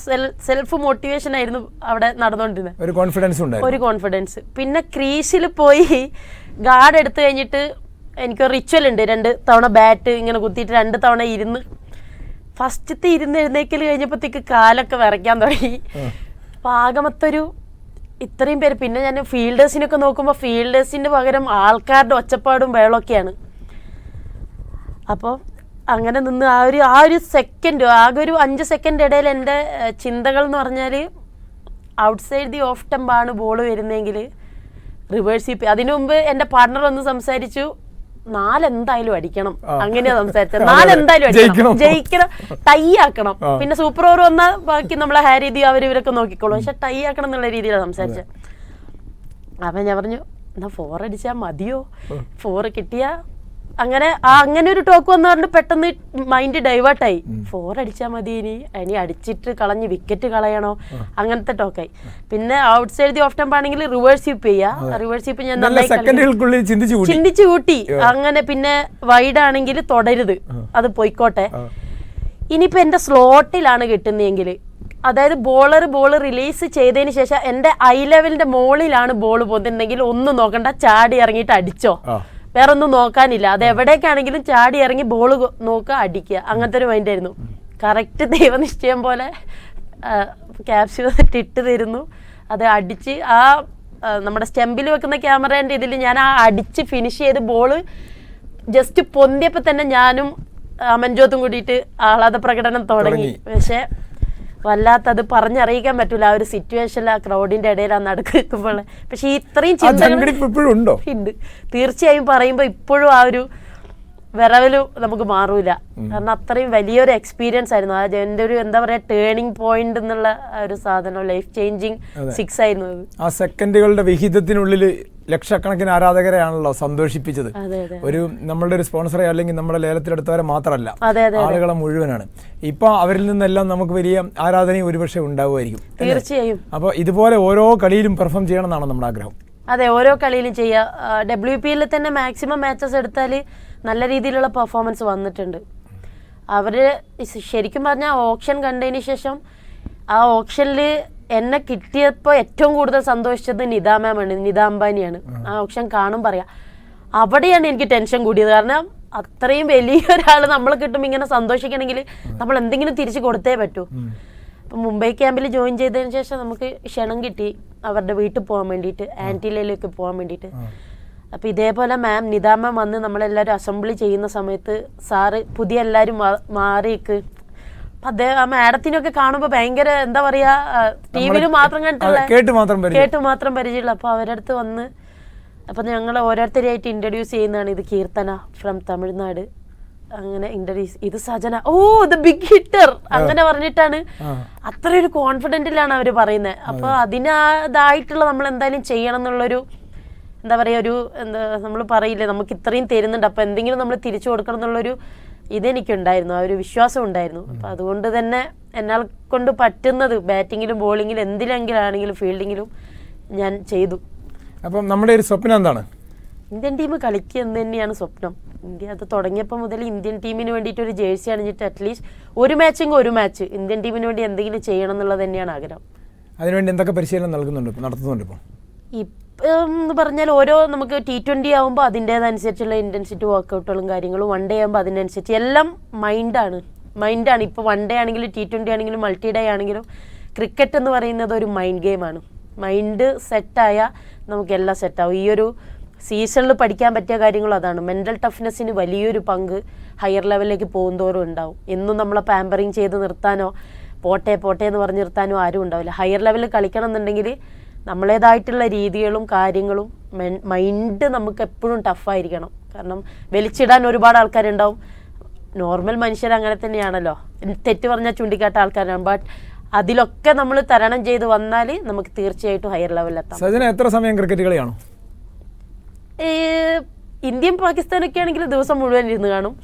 സെൽഫ് മോട്ടിവേഷൻ ആയിരുന്നു അവിടെ നടന്നുകൊണ്ടിരുന്നത് ഒരു കോൺഫിഡൻസ് ഒരു കോൺഫിഡൻസ് പിന്നെ ക്രീസിൽ പോയി ഗാർഡ് എടുത്തു കഴിഞ്ഞിട്ട് എനിക്ക് റിച്വൽ ഉണ്ട്. രണ്ട് തവണ ബാറ്റ് ഇങ്ങനെ കുത്തിയിട്ട് രണ്ട് തവണ ഇരുന്ന്. ഫസ്റ്റത്തെ ഇരുന്ന് എഴുന്നേക്കൽ കഴിഞ്ഞപ്പോഴത്തേക്ക് കാലൊക്കെ വിറയ്ക്കാൻ തുടങ്ങി. പാകമത്തൊരു ഇത്രയും പേര്. പിന്നെ ഞാൻ ഫീൽഡേഴ്സിനൊക്കെ നോക്കുമ്പോൾ ഫീൽഡേഴ്സിന്റെ പകരം ആൾക്കാരുടെ ഒച്ചപ്പാടും വേളൊക്കെയാണ് അപ്പോൾ അങ്ങനെ നിന്ന് ആ ഒരു ആ ഒരു സെക്കൻഡ് ആകെ ഒരു അഞ്ച് സെക്കൻഡ് ഇടയിൽ എന്റെ ചിന്തകൾ എന്ന് പറഞ്ഞാൽ ഔട്ട്സൈഡ് ദി ഓഫ് ടെമ്പാണ് ബോൾ വരുന്നതെങ്കിൽ റിവേഴ്സ് ഇപ്പം അതിനു മുമ്പ് എന്റെ പാർട്ണർ ഒന്ന് സംസാരിച്ചു. നാലെന്തായാലും അടിക്കണം. അങ്ങനെയാ സംസാരിച്ചത്. അതെ, നാലെന്തായാലും അടിക്കണം. ജയിക്കണം. ടൈ ആക്കണം പിന്നെ സൂപ്പർ ഓവർ വന്ന ബാക്കി നമ്മളെ ഹാരി ദി അവർ ഇവരൊക്കെ നോക്കിക്കോളും. പക്ഷെ ടൈ ആക്കണം എന്നുള്ള രീതിയിലാണ് സംസാരിച്ചത്. അപ്പം ഞാൻ പറഞ്ഞു എന്നാ ഫോർ അടിച്ചാൽ മതിയോ? ഫോർ കിട്ടിയാ അങ്ങനെ ആ അങ്ങനെ ഒരു ടോക്ക് വന്നു പറഞ്ഞിട്ട് പെട്ടെന്ന് മൈൻഡ് ഡൈവേർട്ടായി ഫോർ അടിച്ചാൽ മതി ഇനി. ഇനി അടിച്ചിട്ട് കളഞ്ഞ് വിക്കറ്റ് കളയണോ? അങ്ങനത്തെ ടോക്കായി പിന്നെ outside the off time ആണെങ്കിൽ റിവേഴ്സ് സ്വീപ്പ് ചെയ്യുക റിവേഴ്സ് സ്വീപ്പ് ഞാൻ നന്നായി ചിന്തിച്ചു കൂടി ചിന്തിച്ചു കൂട്ടി. അങ്ങനെ പിന്നെ വൈഡ് ആണെങ്കിൽ തുടരുത്. അത് പോയിക്കോട്ടെ. ഇനിയിപ്പോ എന്റെ സ്ലോട്ടിലാണ് കിട്ടുന്നതെങ്കിൽ അതായത് ബോളർ ബോൾ റിലീസ് ചെയ്തതിന് ശേഷം എന്റെ ഐ ലെവലിന്റെ മുകളിലാണ് ബോൾ പോകുന്നുണ്ടെങ്കിൽ ഒന്നും നോക്കണ്ട ചാടി ഇറങ്ങിയിട്ട് അടിച്ചോ. വേറെ ഒന്നും നോക്കാനില്ല. അത് എവിടേക്കാണെങ്കിലും ചാടി ഇറങ്ങി ബോൾ നോക്കുക അടിക്കുക. അങ്ങനത്തെ ഒരു മൈൻഡ് ആയിരുന്നു. കറക്റ്റ് ദൈവനിശ്ചയം പോലെ ക്യാപ്സ്യൂൾ ഇട്ട് തരുന്നു. അത് അടിച്ച് ആ നമ്മുടെ സ്റ്റെമ്പിൽ വെക്കുന്ന ക്യാമറേന്റെ ഇതിൽ ഞാൻ ആ അടിച്ച് ഫിനിഷ് ചെയ്ത് ബോൾ ജസ്റ്റ് പൊന്തിയപ്പോൾ തന്നെ ഞാനും അമൻജോത്തും കൂടിയിട്ട് ആഹ്ലാദ പ്രകടനം തുടങ്ങി. പക്ഷേ വല്ലാത്തത് പറഞ്ഞറിയിക്കാൻ പറ്റൂല. ആ ഒരു സിറ്റുവേഷനിൽ ആ ക്രൗഡിന്റെ ഇടയിൽ ആ നടുക്ക് നിൽക്കുമ്പോൾ പക്ഷെ ഇത്രയും ചിന്തകൾ ഉണ്ട്? തീർച്ചയായും പറയുമ്പോൾ ഇപ്പോഴും ആ ഒരു വിറവൽ നമുക്ക് മാറൂല. കാരണം അത്രയും വലിയൊരു എക്സ്പീരിയൻസ് ആയിരുന്നു. ആ എന്റെ ഒരു എന്താ പറയാ ടേണിംഗ് പോയിന്റ് എന്നുള്ള ഒരു സാധനം ലൈഫ് ചേഞ്ചിങ് സിക്സ് ആയിരുന്നു അത്. ആ സെക്കൻഡുകളുടെ വിഹിതത്തിനുള്ളിൽ ലക്ഷക്കണക്കിന് ആരാധകരെയാണല്ലോ സന്തോഷിപ്പിച്ചത്. ഒരു നമ്മളുടെ ഒരു സ്പോൺസറെ അല്ലെങ്കിൽ നമ്മുടെ ലേലത്തിലെടുത്തവരെ മാത്രമല്ല. ആളുകളെ മുഴുവനാണ്. ഇപ്പൊ അവരിൽ നിന്നെല്ലാം നമുക്ക് വലിയ ആരാധനയും ഒരുപക്ഷെ ഉണ്ടാവുമായിരിക്കും. തീർച്ചയായും. അപ്പോൾ ഇതുപോലെ ഓരോ കളിയിലും പെർഫോം ചെയ്യണം എന്നാണ് നമ്മുടെ ആഗ്രഹം. അതെ ഓരോ കളിയിലും ചെയ്യുക ഡബ്ല്യു പിയിൽ തന്നെ മാക്സിമം മാച്ചസ് എടുത്താൽ നല്ല രീതിയിലുള്ള പെർഫോമൻസ് വന്നിട്ടുണ്ട്. അവർ ശരിക്കും പറഞ്ഞാൽ ഓപ്ഷൻ കണ്ടതിന് ശേഷം ആ ഓപ്ഷനിൽ എന്നെ കിട്ടിയപ്പോൾ ഏറ്റവും കൂടുതൽ സന്തോഷിച്ചത് നിതാ മാമാണ് നിതാ അംബാനിയാണ്. ആ. ഓപ്ഷൻ കാണും പറയാം. അവിടെയാണ് എനിക്ക് ടെൻഷൻ കൂടിയത്. കാരണം അത്രയും വലിയ ഒരാൾ നമ്മൾ കിട്ടുമ്പോൾ ഇങ്ങനെ സന്തോഷിക്കണമെങ്കിൽ നമ്മൾ എന്തെങ്കിലും തിരിച്ചു കൊടുത്തേ പറ്റൂ. അപ്പം മുംബൈ ക്യാമ്പിൽ ജോയിൻ ചെയ്തതിന് ശേഷം നമുക്ക് ക്ഷണം കിട്ടി. അവരുടെ വീട്ടിൽ പോകാൻ വേണ്ടിയിട്ട് ആന്റിലയിലേക്ക് പോകാൻ വേണ്ടിയിട്ട്. അപ്പോൾ ഇതേപോലെ മാം നിതാ മാം വന്ന് നമ്മളെല്ലാവരും അസംബ്ലി ചെയ്യുന്ന സമയത്ത് സാറ് പുതിയ എല്ലാവരും മാറിയേക്ക്. അപ്പം അദ്ദേഹം ആ മാഡത്തിനൊക്കെ കാണുമ്പോൾ ഭയങ്കര എന്താ പറയാ ടി വിയിൽ മാത്രം കണ്ടിട്ടുള്ള കേട്ട് മാത്രം. കേട്ട് മാത്രം പരിചയമുള്ള അപ്പോൾ അവരുടെ അടുത്ത് വന്ന് അപ്പം ഞങ്ങൾ ഓരോരുത്തരെയായിട്ട് ഇൻട്രൊഡ്യൂസ് ചെയ്യുന്നതാണ് ഇത് കീർത്തന ഫ്രം തമിഴ്നാട്. അങ്ങനെ ഇൻട്രൊഡ്യൂസ് ഇത് സജന ഓ ഇത് ബിഗ് ഹിറ്റർ അങ്ങനെ പറഞ്ഞിട്ടാണ് അത്രയൊരു അത്ര ഒരു കോൺഫിഡന്റിലാണ് അവർ പറയുന്നത് അപ്പോൾ അതിനായിട്ടുള്ള നമ്മൾ എന്തായാലും ചെയ്യണം എന്നുള്ളൊരു എന്താ പറയുക ഒരു എന്താ നമ്മൾ പറയില്ലേ നമുക്ക് ഇത്രയും തരുന്നുണ്ട് അപ്പോൾ എന്തെങ്കിലും നമ്മൾ തിരിച്ചു കൊടുക്കണം എന്നുള്ളൊരു ഇതെനിക്കുണ്ടായിരുന്നു ആ ഒരു വിശ്വാസം ഉണ്ടായിരുന്നു. അപ്പോൾ അതുകൊണ്ട് തന്നെ എന്നാൽ കൊണ്ട് പറ്റുന്നത് ബാറ്റിങ്ങിലും ബോളിങ്ങിലും എന്തിലെങ്കിലാണെങ്കിലും ഫീൽഡിങ്ങിലും ഞാൻ ചെയ്തു. അപ്പം നമ്മുടെ ഒരു സ്വപ്നം എന്താണ്? ഇന്ത്യൻ ടീം കളിക്കുക എന്ന് തന്നെയാണ് സ്വപ്നം. ഇന്ത്യ അത് തുടങ്ങിയപ്പോൾ മുതൽ ഇന്ത്യൻ ടീമിന് വേണ്ടിയിട്ട് ഒരു ജേഴ്സി അണിഞ്ഞിട്ട് അറ്റ്ലീസ്റ്റ് ഒരു മാച്ചെങ്കിൽ ഒരു മാച്ച് ഇന്ത്യൻ ടീമിന് വേണ്ടി എന്തെങ്കിലും ചെയ്യണം എന്നുള്ളത് തന്നെയാണ് ആഗ്രഹം. അതിനുവേണ്ടി എന്തൊക്കെ പരിശീലനം നൽകുന്നുണ്ട് നടത്തുന്നുണ്ട് ഇപ്പോൾ ഇപ്പം എന്ന് പറഞ്ഞാൽ ഓരോ നമുക്ക് ടി ട്വന്റി ആകുമ്പോൾ അതിന്റേതനുസരിച്ചുള്ള ഇന്റൻസിറ്റി വർക്കൗട്ടുകളും കാര്യങ്ങളും വൺ ഡേ ആകുമ്പോൾ അതിനനുസരിച്ച് എല്ലാം മൈൻഡാണ് മൈൻഡാണ് ഇപ്പോൾ വൺ ഡേ ആണെങ്കിലും ടി ട്വന്റി ആണെങ്കിലും മൾട്ടി ഡേ ആണെങ്കിലും ക്രിക്കറ്റ് എന്ന് പറയുന്നത് ഒരു മൈൻഡ് ഗെയിമാണ് മൈൻഡ് സെറ്റായാൽ നമുക്കെല്ലാം സെറ്റാവും ഈ ഒരു സീസണിൽ പഠിക്കാൻ പറ്റിയ കാര്യങ്ങളും അതാണ്. മെന്റൽ ടഫ്നെസ്സിന് വലിയൊരു പങ്ക് ഹയർ ലെവലിലേക്ക് പോകുന്തോറും ഉണ്ടാവും. എന്നും നമ്മളെ പാമ്പറിങ് ചെയ്ത് നിർത്താനോ പോട്ടെ പോട്ടെ എന്ന് പറഞ്ഞ് നിർത്താനോ ആരും ഉണ്ടാവില്ല. ഹയർ ലെവലിൽ കളിക്കണം എന്നുണ്ടെങ്കിൽ നമ്മളേതായിട്ടുള്ള രീതികളും കാര്യങ്ങളും മൈൻഡ് നമുക്ക് എപ്പോഴും ടഫായിരിക്കണം കാരണം വലിച്ചിടാൻ ഒരുപാട് ആൾക്കാരുണ്ടാവും. നോർമൽ മനുഷ്യർ അങ്ങനെ തന്നെയാണല്ലോ. തെറ്റ് പറഞ്ഞാൽ ചൂണ്ടിക്കാട്ട ആൾക്കാരാണ്. ബട്ട് അതിലൊക്കെ നമ്മൾ തരണം ചെയ്ത് വന്നാൽ നമുക്ക് തീർച്ചയായിട്ടും ഹയർ ലെവലിലെത്താം സജന എത്ര സമയം ക്രിക്കറ്റ് കളിയാണോ? ഇന്ത്യയും പാകിസ്ഥാനൊക്കെ ആണെങ്കിൽ ദിവസം മുഴുവൻ ഇരുന്ന് കാണും.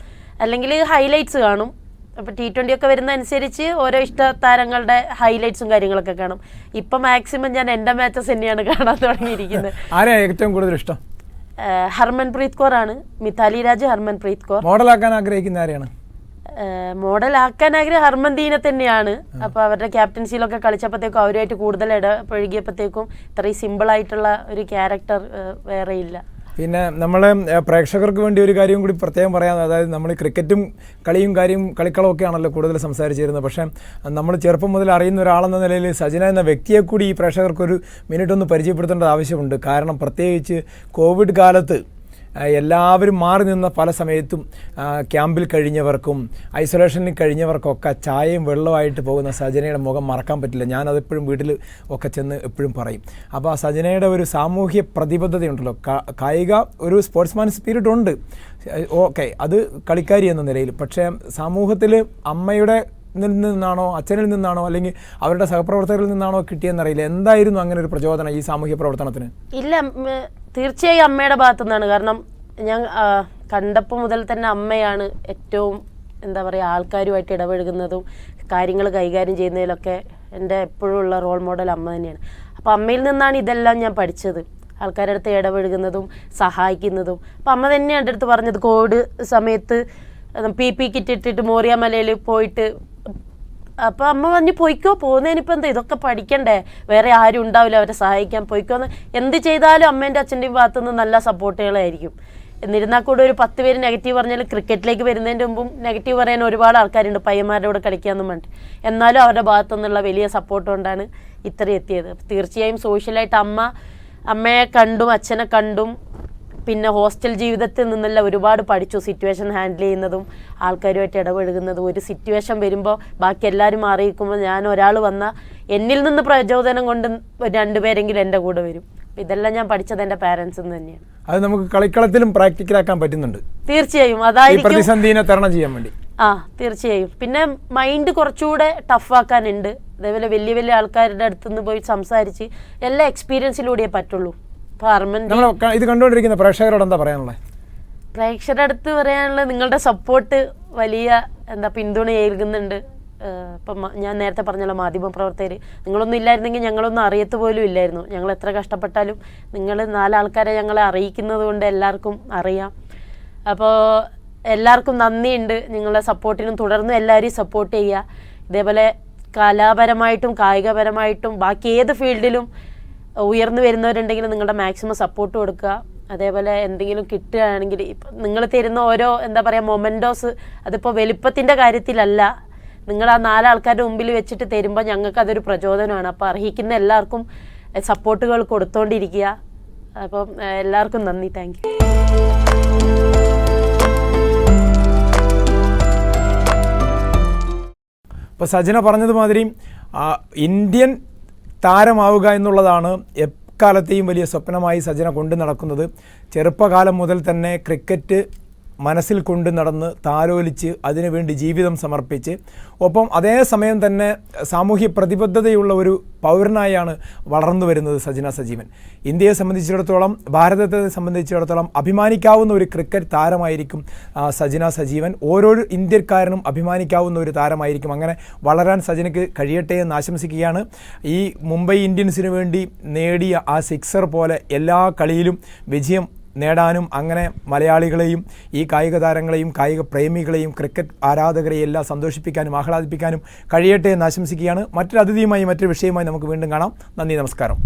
അല്ലെങ്കിൽ ഹൈലൈറ്റ്സ് കാണും. അപ്പോൾ ടി ട്വന്റി ഒക്കെ വരുന്നതനുസരിച്ച് ഓരോ ഇഷ്ട താരങ്ങളുടെ ഹൈലൈറ്റ്സും കാര്യങ്ങളൊക്കെ കാണും. ഇപ്പം മാക്സിമം ഞാൻ എന്റെ മാച്ചസ് തന്നെയാണ് കാണാൻ തുടങ്ങിയിരിക്കുന്നത്. ഏറ്റവും കൂടുതൽ ഇഷ്ടം? ഹർമൻപ്രീത് കൗർ ആണ് മിഥാലി രാജ് ഹർമൻപ്രീത് കൗർ. മോഡലാക്കാൻ ആഗ്രഹിക്കുന്ന ആരെയാണ്? മോഡൽ ആക്കാൻ ആഗ്രഹം ഹർമന്ദീനെ തന്നെയാണ്. അപ്പൊ അവരുടെ ക്യാപ്റ്റൻസിയിലൊക്കെ കളിച്ചപ്പോഴത്തേക്കും അവരുമായിട്ട് കൂടുതൽ ഇടപഴകിയപ്പോഴത്തേക്കും ഇത്രയും സിമ്പിൾ ആയിട്ടുള്ള ഒരു ക്യാരക്ടർ വേറെ ഇല്ല പിന്നെ നമ്മളെ പ്രേക്ഷകർക്ക് വേണ്ടി ഒരു കാര്യം കൂടി പ്രത്യേകം പറയാം. അതായത് നമ്മൾ ക്രിക്കറ്റും കളിയും കാര്യം കളിക്കളവും ഒക്കെയാണല്ലോ കൂടുതൽ സംസാരിച്ചിരുന്നത്. പക്ഷേ നമ്മൾ ചെറുപ്പം മുതൽ അറിയുന്ന ഒരാളെന്ന നിലയിൽ സജന എന്ന വ്യക്തിയെ കൂടി ഈ പ്രേക്ഷകർക്കൊരു മിനിറ്റ് ഒന്ന് പരിചയപ്പെടുത്തേണ്ട ആവശ്യമുണ്ട്. കാരണം പ്രത്യേകിച്ച് കോവിഡ് കാലത്ത് എല്ലാവരും മാറി നിന്ന പല സമയത്തും ക്യാമ്പിൽ കഴിഞ്ഞവർക്കും ഐസൊലേഷനിൽ കഴിഞ്ഞവർക്കൊക്കെ ചായയും വെള്ളമായിട്ട് പോകുന്ന സജനയുടെ മുഖം മറക്കാൻ പറ്റില്ല. ഞാനതെപ്പോഴും വീട്ടിൽ ഒക്കെ ചെന്ന് എപ്പോഴും പറയും. അപ്പോൾ ആ സജനയുടെ ഒരു സാമൂഹ്യ പ്രതിബദ്ധതയുണ്ടല്ലോ കായിക ഒരു സ്പോർട്സ്മാൻ സ്പിരിറ്റ് ഉണ്ട്. ഓക്കെ അത് കളിക്കാരി എന്ന നിലയിൽ. പക്ഷേ സമൂഹത്തിൽ അമ്മയുടെ നിന്നാണോ അച്ഛനിൽ നിന്നാണോ അല്ലെങ്കിൽ അവരുടെ സഹപ്രവർത്തകരിൽ നിന്നാണോ കിട്ടിയെന്നറിയില്ല. എന്തായിരുന്നു അങ്ങനെ ഒരു പ്രചോദനം ഈ സാമൂഹ്യ പ്രവർത്തനത്തിന്? ഇല്ല തീർച്ചയായും അമ്മയുടെ ഭാഗത്തു നിന്നാണ് കാരണം ഞാൻ കണ്ടപ്പോൾ മുതൽ തന്നെ അമ്മയാണ് ഏറ്റവും എന്താ പറയുക ആൾക്കാരുമായിട്ട് ഇടപഴകുന്നതും കാര്യങ്ങൾ കൈകാര്യം ചെയ്യുന്നതിലൊക്കെ എന്റെ എപ്പോഴും ഉള്ള റോൾ മോഡൽ അമ്മ തന്നെയാണ്. അപ്പോൾ അമ്മയിൽ നിന്നാണ് ഇതെല്ലാം ഞാൻ പഠിച്ചത്. ആൾക്കാരുടെ അടുത്ത് ഇടപഴകുന്നതും സഹായിക്കുന്നതും. അപ്പം അമ്മ തന്നെയാണ് എന്റെ അടുത്ത് പറഞ്ഞത് കോവിഡ് സമയത്ത് പി പി കിറ്റ് ഇട്ടിട്ട് മോറിയ മലയിൽ പോയിട്ട് അപ്പൊ അമ്മ പറഞ്ഞു പൊയ്ക്കോ പോകുന്നതിനിപ്പോ എന്താ ഇതൊക്കെ പഠിക്കണ്ടേ? വേറെ ആരും ഉണ്ടാവില്ല അവരെ സഹായിക്കാൻ പൊയ്ക്കോന്ന്. എന്ത് ചെയ്താലും അമ്മേന്റെ അച്ഛന്റെയും ഭാഗത്തു നിന്ന് നല്ല സപ്പോർട്ടുകളായിരിക്കും. എന്നിരുന്നാൽ കൂടെ ഒരു പത്ത് പേര് നെഗറ്റീവ് പറഞ്ഞാൽ ക്രിക്കറ്റിലേക്ക് വരുന്നതിന്റെ മുമ്പും നെഗറ്റീവ് പറയാൻ ഒരുപാട് ആൾക്കാരുണ്ട് പയ്യന്മാരുടെ കൂടെ കളിക്കാമെന്നും പറഞ്ഞിട്ട്. എന്നാലും അവരുടെ ഭാഗത്തു നിന്നുള്ള വലിയ സപ്പോർട്ട് കൊണ്ടാണ് ഇത്ര എത്തിയത്. തീർച്ചയായും സോഷ്യലായിട്ട് അമ്മ അമ്മയെ കണ്ടും അച്ഛനെ കണ്ടും പിന്നെ ഹോസ്റ്റൽ ജീവിതത്തിൽ നിന്നെല്ലാം ഒരുപാട് പഠിച്ചു സിറ്റുവേഷൻ ഹാൻഡിൽ ചെയ്യുന്നതും ആൾക്കാരുമായിട്ട് ഇടപഴകുന്നതും. ഒരു സിറ്റുവേഷൻ വരുമ്പോൾ ബാക്കി എല്ലാവരും അറിയിക്കുമ്പോൾ ഞാൻ ഒരാൾ വന്ന എന്നിൽ നിന്ന് പ്രചോദനം കൊണ്ട് രണ്ടുപേരെങ്കിലും എന്റെ കൂടെ വരും. ഇതെല്ലാം ഞാൻ പഠിച്ചത് എന്റെ പാരൻസിൽ നിന്ന് തന്നെയാണ്. അത് നമുക്ക് കളിക്കളത്തിലും പ്രാക്ടിക്കലാക്കാൻ പറ്റുന്നുണ്ട്. തീർച്ചയായും. അതായിരിക്കും പ്രതിസന്ധിനെ തരണം ചെയ്യാൻ വേണ്ടി. ആ തീർച്ചയായും. പിന്നെ മൈൻഡ് കുറച്ചുകൂടെ ടഫാക്കാനുണ്ട് അതേപോലെ വലിയ വലിയ ആൾക്കാരുടെ അടുത്തുനിന്ന് പോയി സംസാരിച്ച് എല്ലാ എക്സ്പീരിയൻസിലൂടെയേ പറ്റുള്ളൂ. നമ്മൾ ഇത് കണ്ടുകൊണ്ടിരിക്കുന്ന പ്രേക്ഷകരോട് എന്താ പറയാനുള്ളത് പ്രേക്ഷകരുടെ അടുത്ത് പറയാനുള്ളത് നിങ്ങളുടെ സപ്പോർട്ട് വലിയ എന്താ പിന്തുണ ഏൽക്കുന്നുണ്ട്. ഇപ്പം ഞാൻ നേരത്തെ പറഞ്ഞല്ലോ മാധ്യമ പ്രവർത്തകർ നിങ്ങളൊന്നും ഇല്ലായിരുന്നെങ്കിൽ ഞങ്ങളൊന്നും അറിയത്ത് പോലും ഇല്ലായിരുന്നു. ഞങ്ങൾ എത്ര കഷ്ടപ്പെട്ടാലും നിങ്ങൾ നാലാൾക്കാരെ ഞങ്ങളെ അറിയിക്കുന്നത് കൊണ്ട് എല്ലാവർക്കും അറിയാം. അപ്പോൾ എല്ലാവർക്കും നന്ദിയുണ്ട് നിങ്ങളുടെ സപ്പോർട്ടിനും. തുടർന്ന് എല്ലാവരെയും സപ്പോർട്ട് ചെയ്യുക. ഇതേപോലെ കലാപരമായിട്ടും കായികപരമായിട്ടും ബാക്കി ഏത് ഫീൽഡിലും ഉയർന്നു വരുന്നവരുണ്ടെങ്കിൽ നിങ്ങളുടെ മാക്സിമം സപ്പോർട്ട് കൊടുക്കുക. അതേപോലെ എന്തെങ്കിലും കിട്ടുകയാണെങ്കിൽ ഇപ്പം നിങ്ങൾ തരുന്ന ഓരോ എന്താ പറയുക മൊമെന്റോസ് അതിപ്പോൾ വലിപ്പത്തിന്റെ കാര്യത്തിലല്ല. നിങ്ങൾ ആ നാലാൾക്കാരുടെ മുമ്പിൽ വെച്ചിട്ട് തരുമ്പോൾ ഞങ്ങൾക്ക് അതൊരു പ്രചോദനമാണ്. അപ്പോൾ അർഹിക്കുന്ന എല്ലാവർക്കും സപ്പോർട്ടുകൾ കൊടുത്തോണ്ടിരിക്കുക. അപ്പം എല്ലാവർക്കും നന്ദി. താങ്ക് ഇപ്പോൾ സജന പറഞ്ഞതുമാതിരി ഇന്ത്യൻ താരമാവുക എന്നുള്ളതാണ് എക്കാലത്തെയും വലിയ സ്വപ്നമായി സജന കൊണ്ടു നടക്കുന്നത്. ചെറുപ്പകാലം മുതൽ തന്നെ ക്രിക്കറ്റ് മനസ്സിൽ കൊണ്ട് നടന്ന് താലോലിച്ച് അതിനുവേണ്ടി ജീവിതം സമർപ്പിച്ച് ഒപ്പം അതേ സമയം തന്നെ സാമൂഹ്യ പ്രതിബദ്ധതയുള്ള ഒരു പൗരനായാണ് വളർന്നു വരുന്നത് സജന സജീവൻ. ഇന്ത്യയെ സംബന്ധിച്ചിടത്തോളം ഭാരതത്തെ സംബന്ധിച്ചിടത്തോളം അഭിമാനിക്കാവുന്ന ഒരു ക്രിക്കറ്റ് താരമായിരിക്കും സജിന സജീവൻ. ഓരോ ഇന്ത്യക്കാരനും അഭിമാനിക്കാവുന്ന ഒരു താരമായിരിക്കും. അങ്ങനെ വളരാൻ സജനയ്ക്ക് കഴിയട്ടെ എന്ന് ആശംസിക്കുകയാണ്. ഈ മുംബൈ ഇന്ത്യൻസിന് വേണ്ടി നേടിയ ആ സിക്സർ പോലെ എല്ലാ കളിയിലും വിജയം നേടാനും അങ്ങനെ മലയാളികളെയും ഈ കായിക താരങ്ങളെയും കായിക പ്രേമികളെയും ക്രിക്കറ്റ് ആരാധകരെയും എല്ലാം സന്തോഷിപ്പിക്കാനും ആഹ്ലാദിപ്പിക്കാനും കഴിയട്ടെ എന്ന് ആശംസിക്കുകയാണ്. മറ്റൊരു അതിഥിയുമായി മറ്റൊരു വിഷയവുമായി നമുക്ക് വീണ്ടും കാണാം. നന്ദി നമസ്കാരം.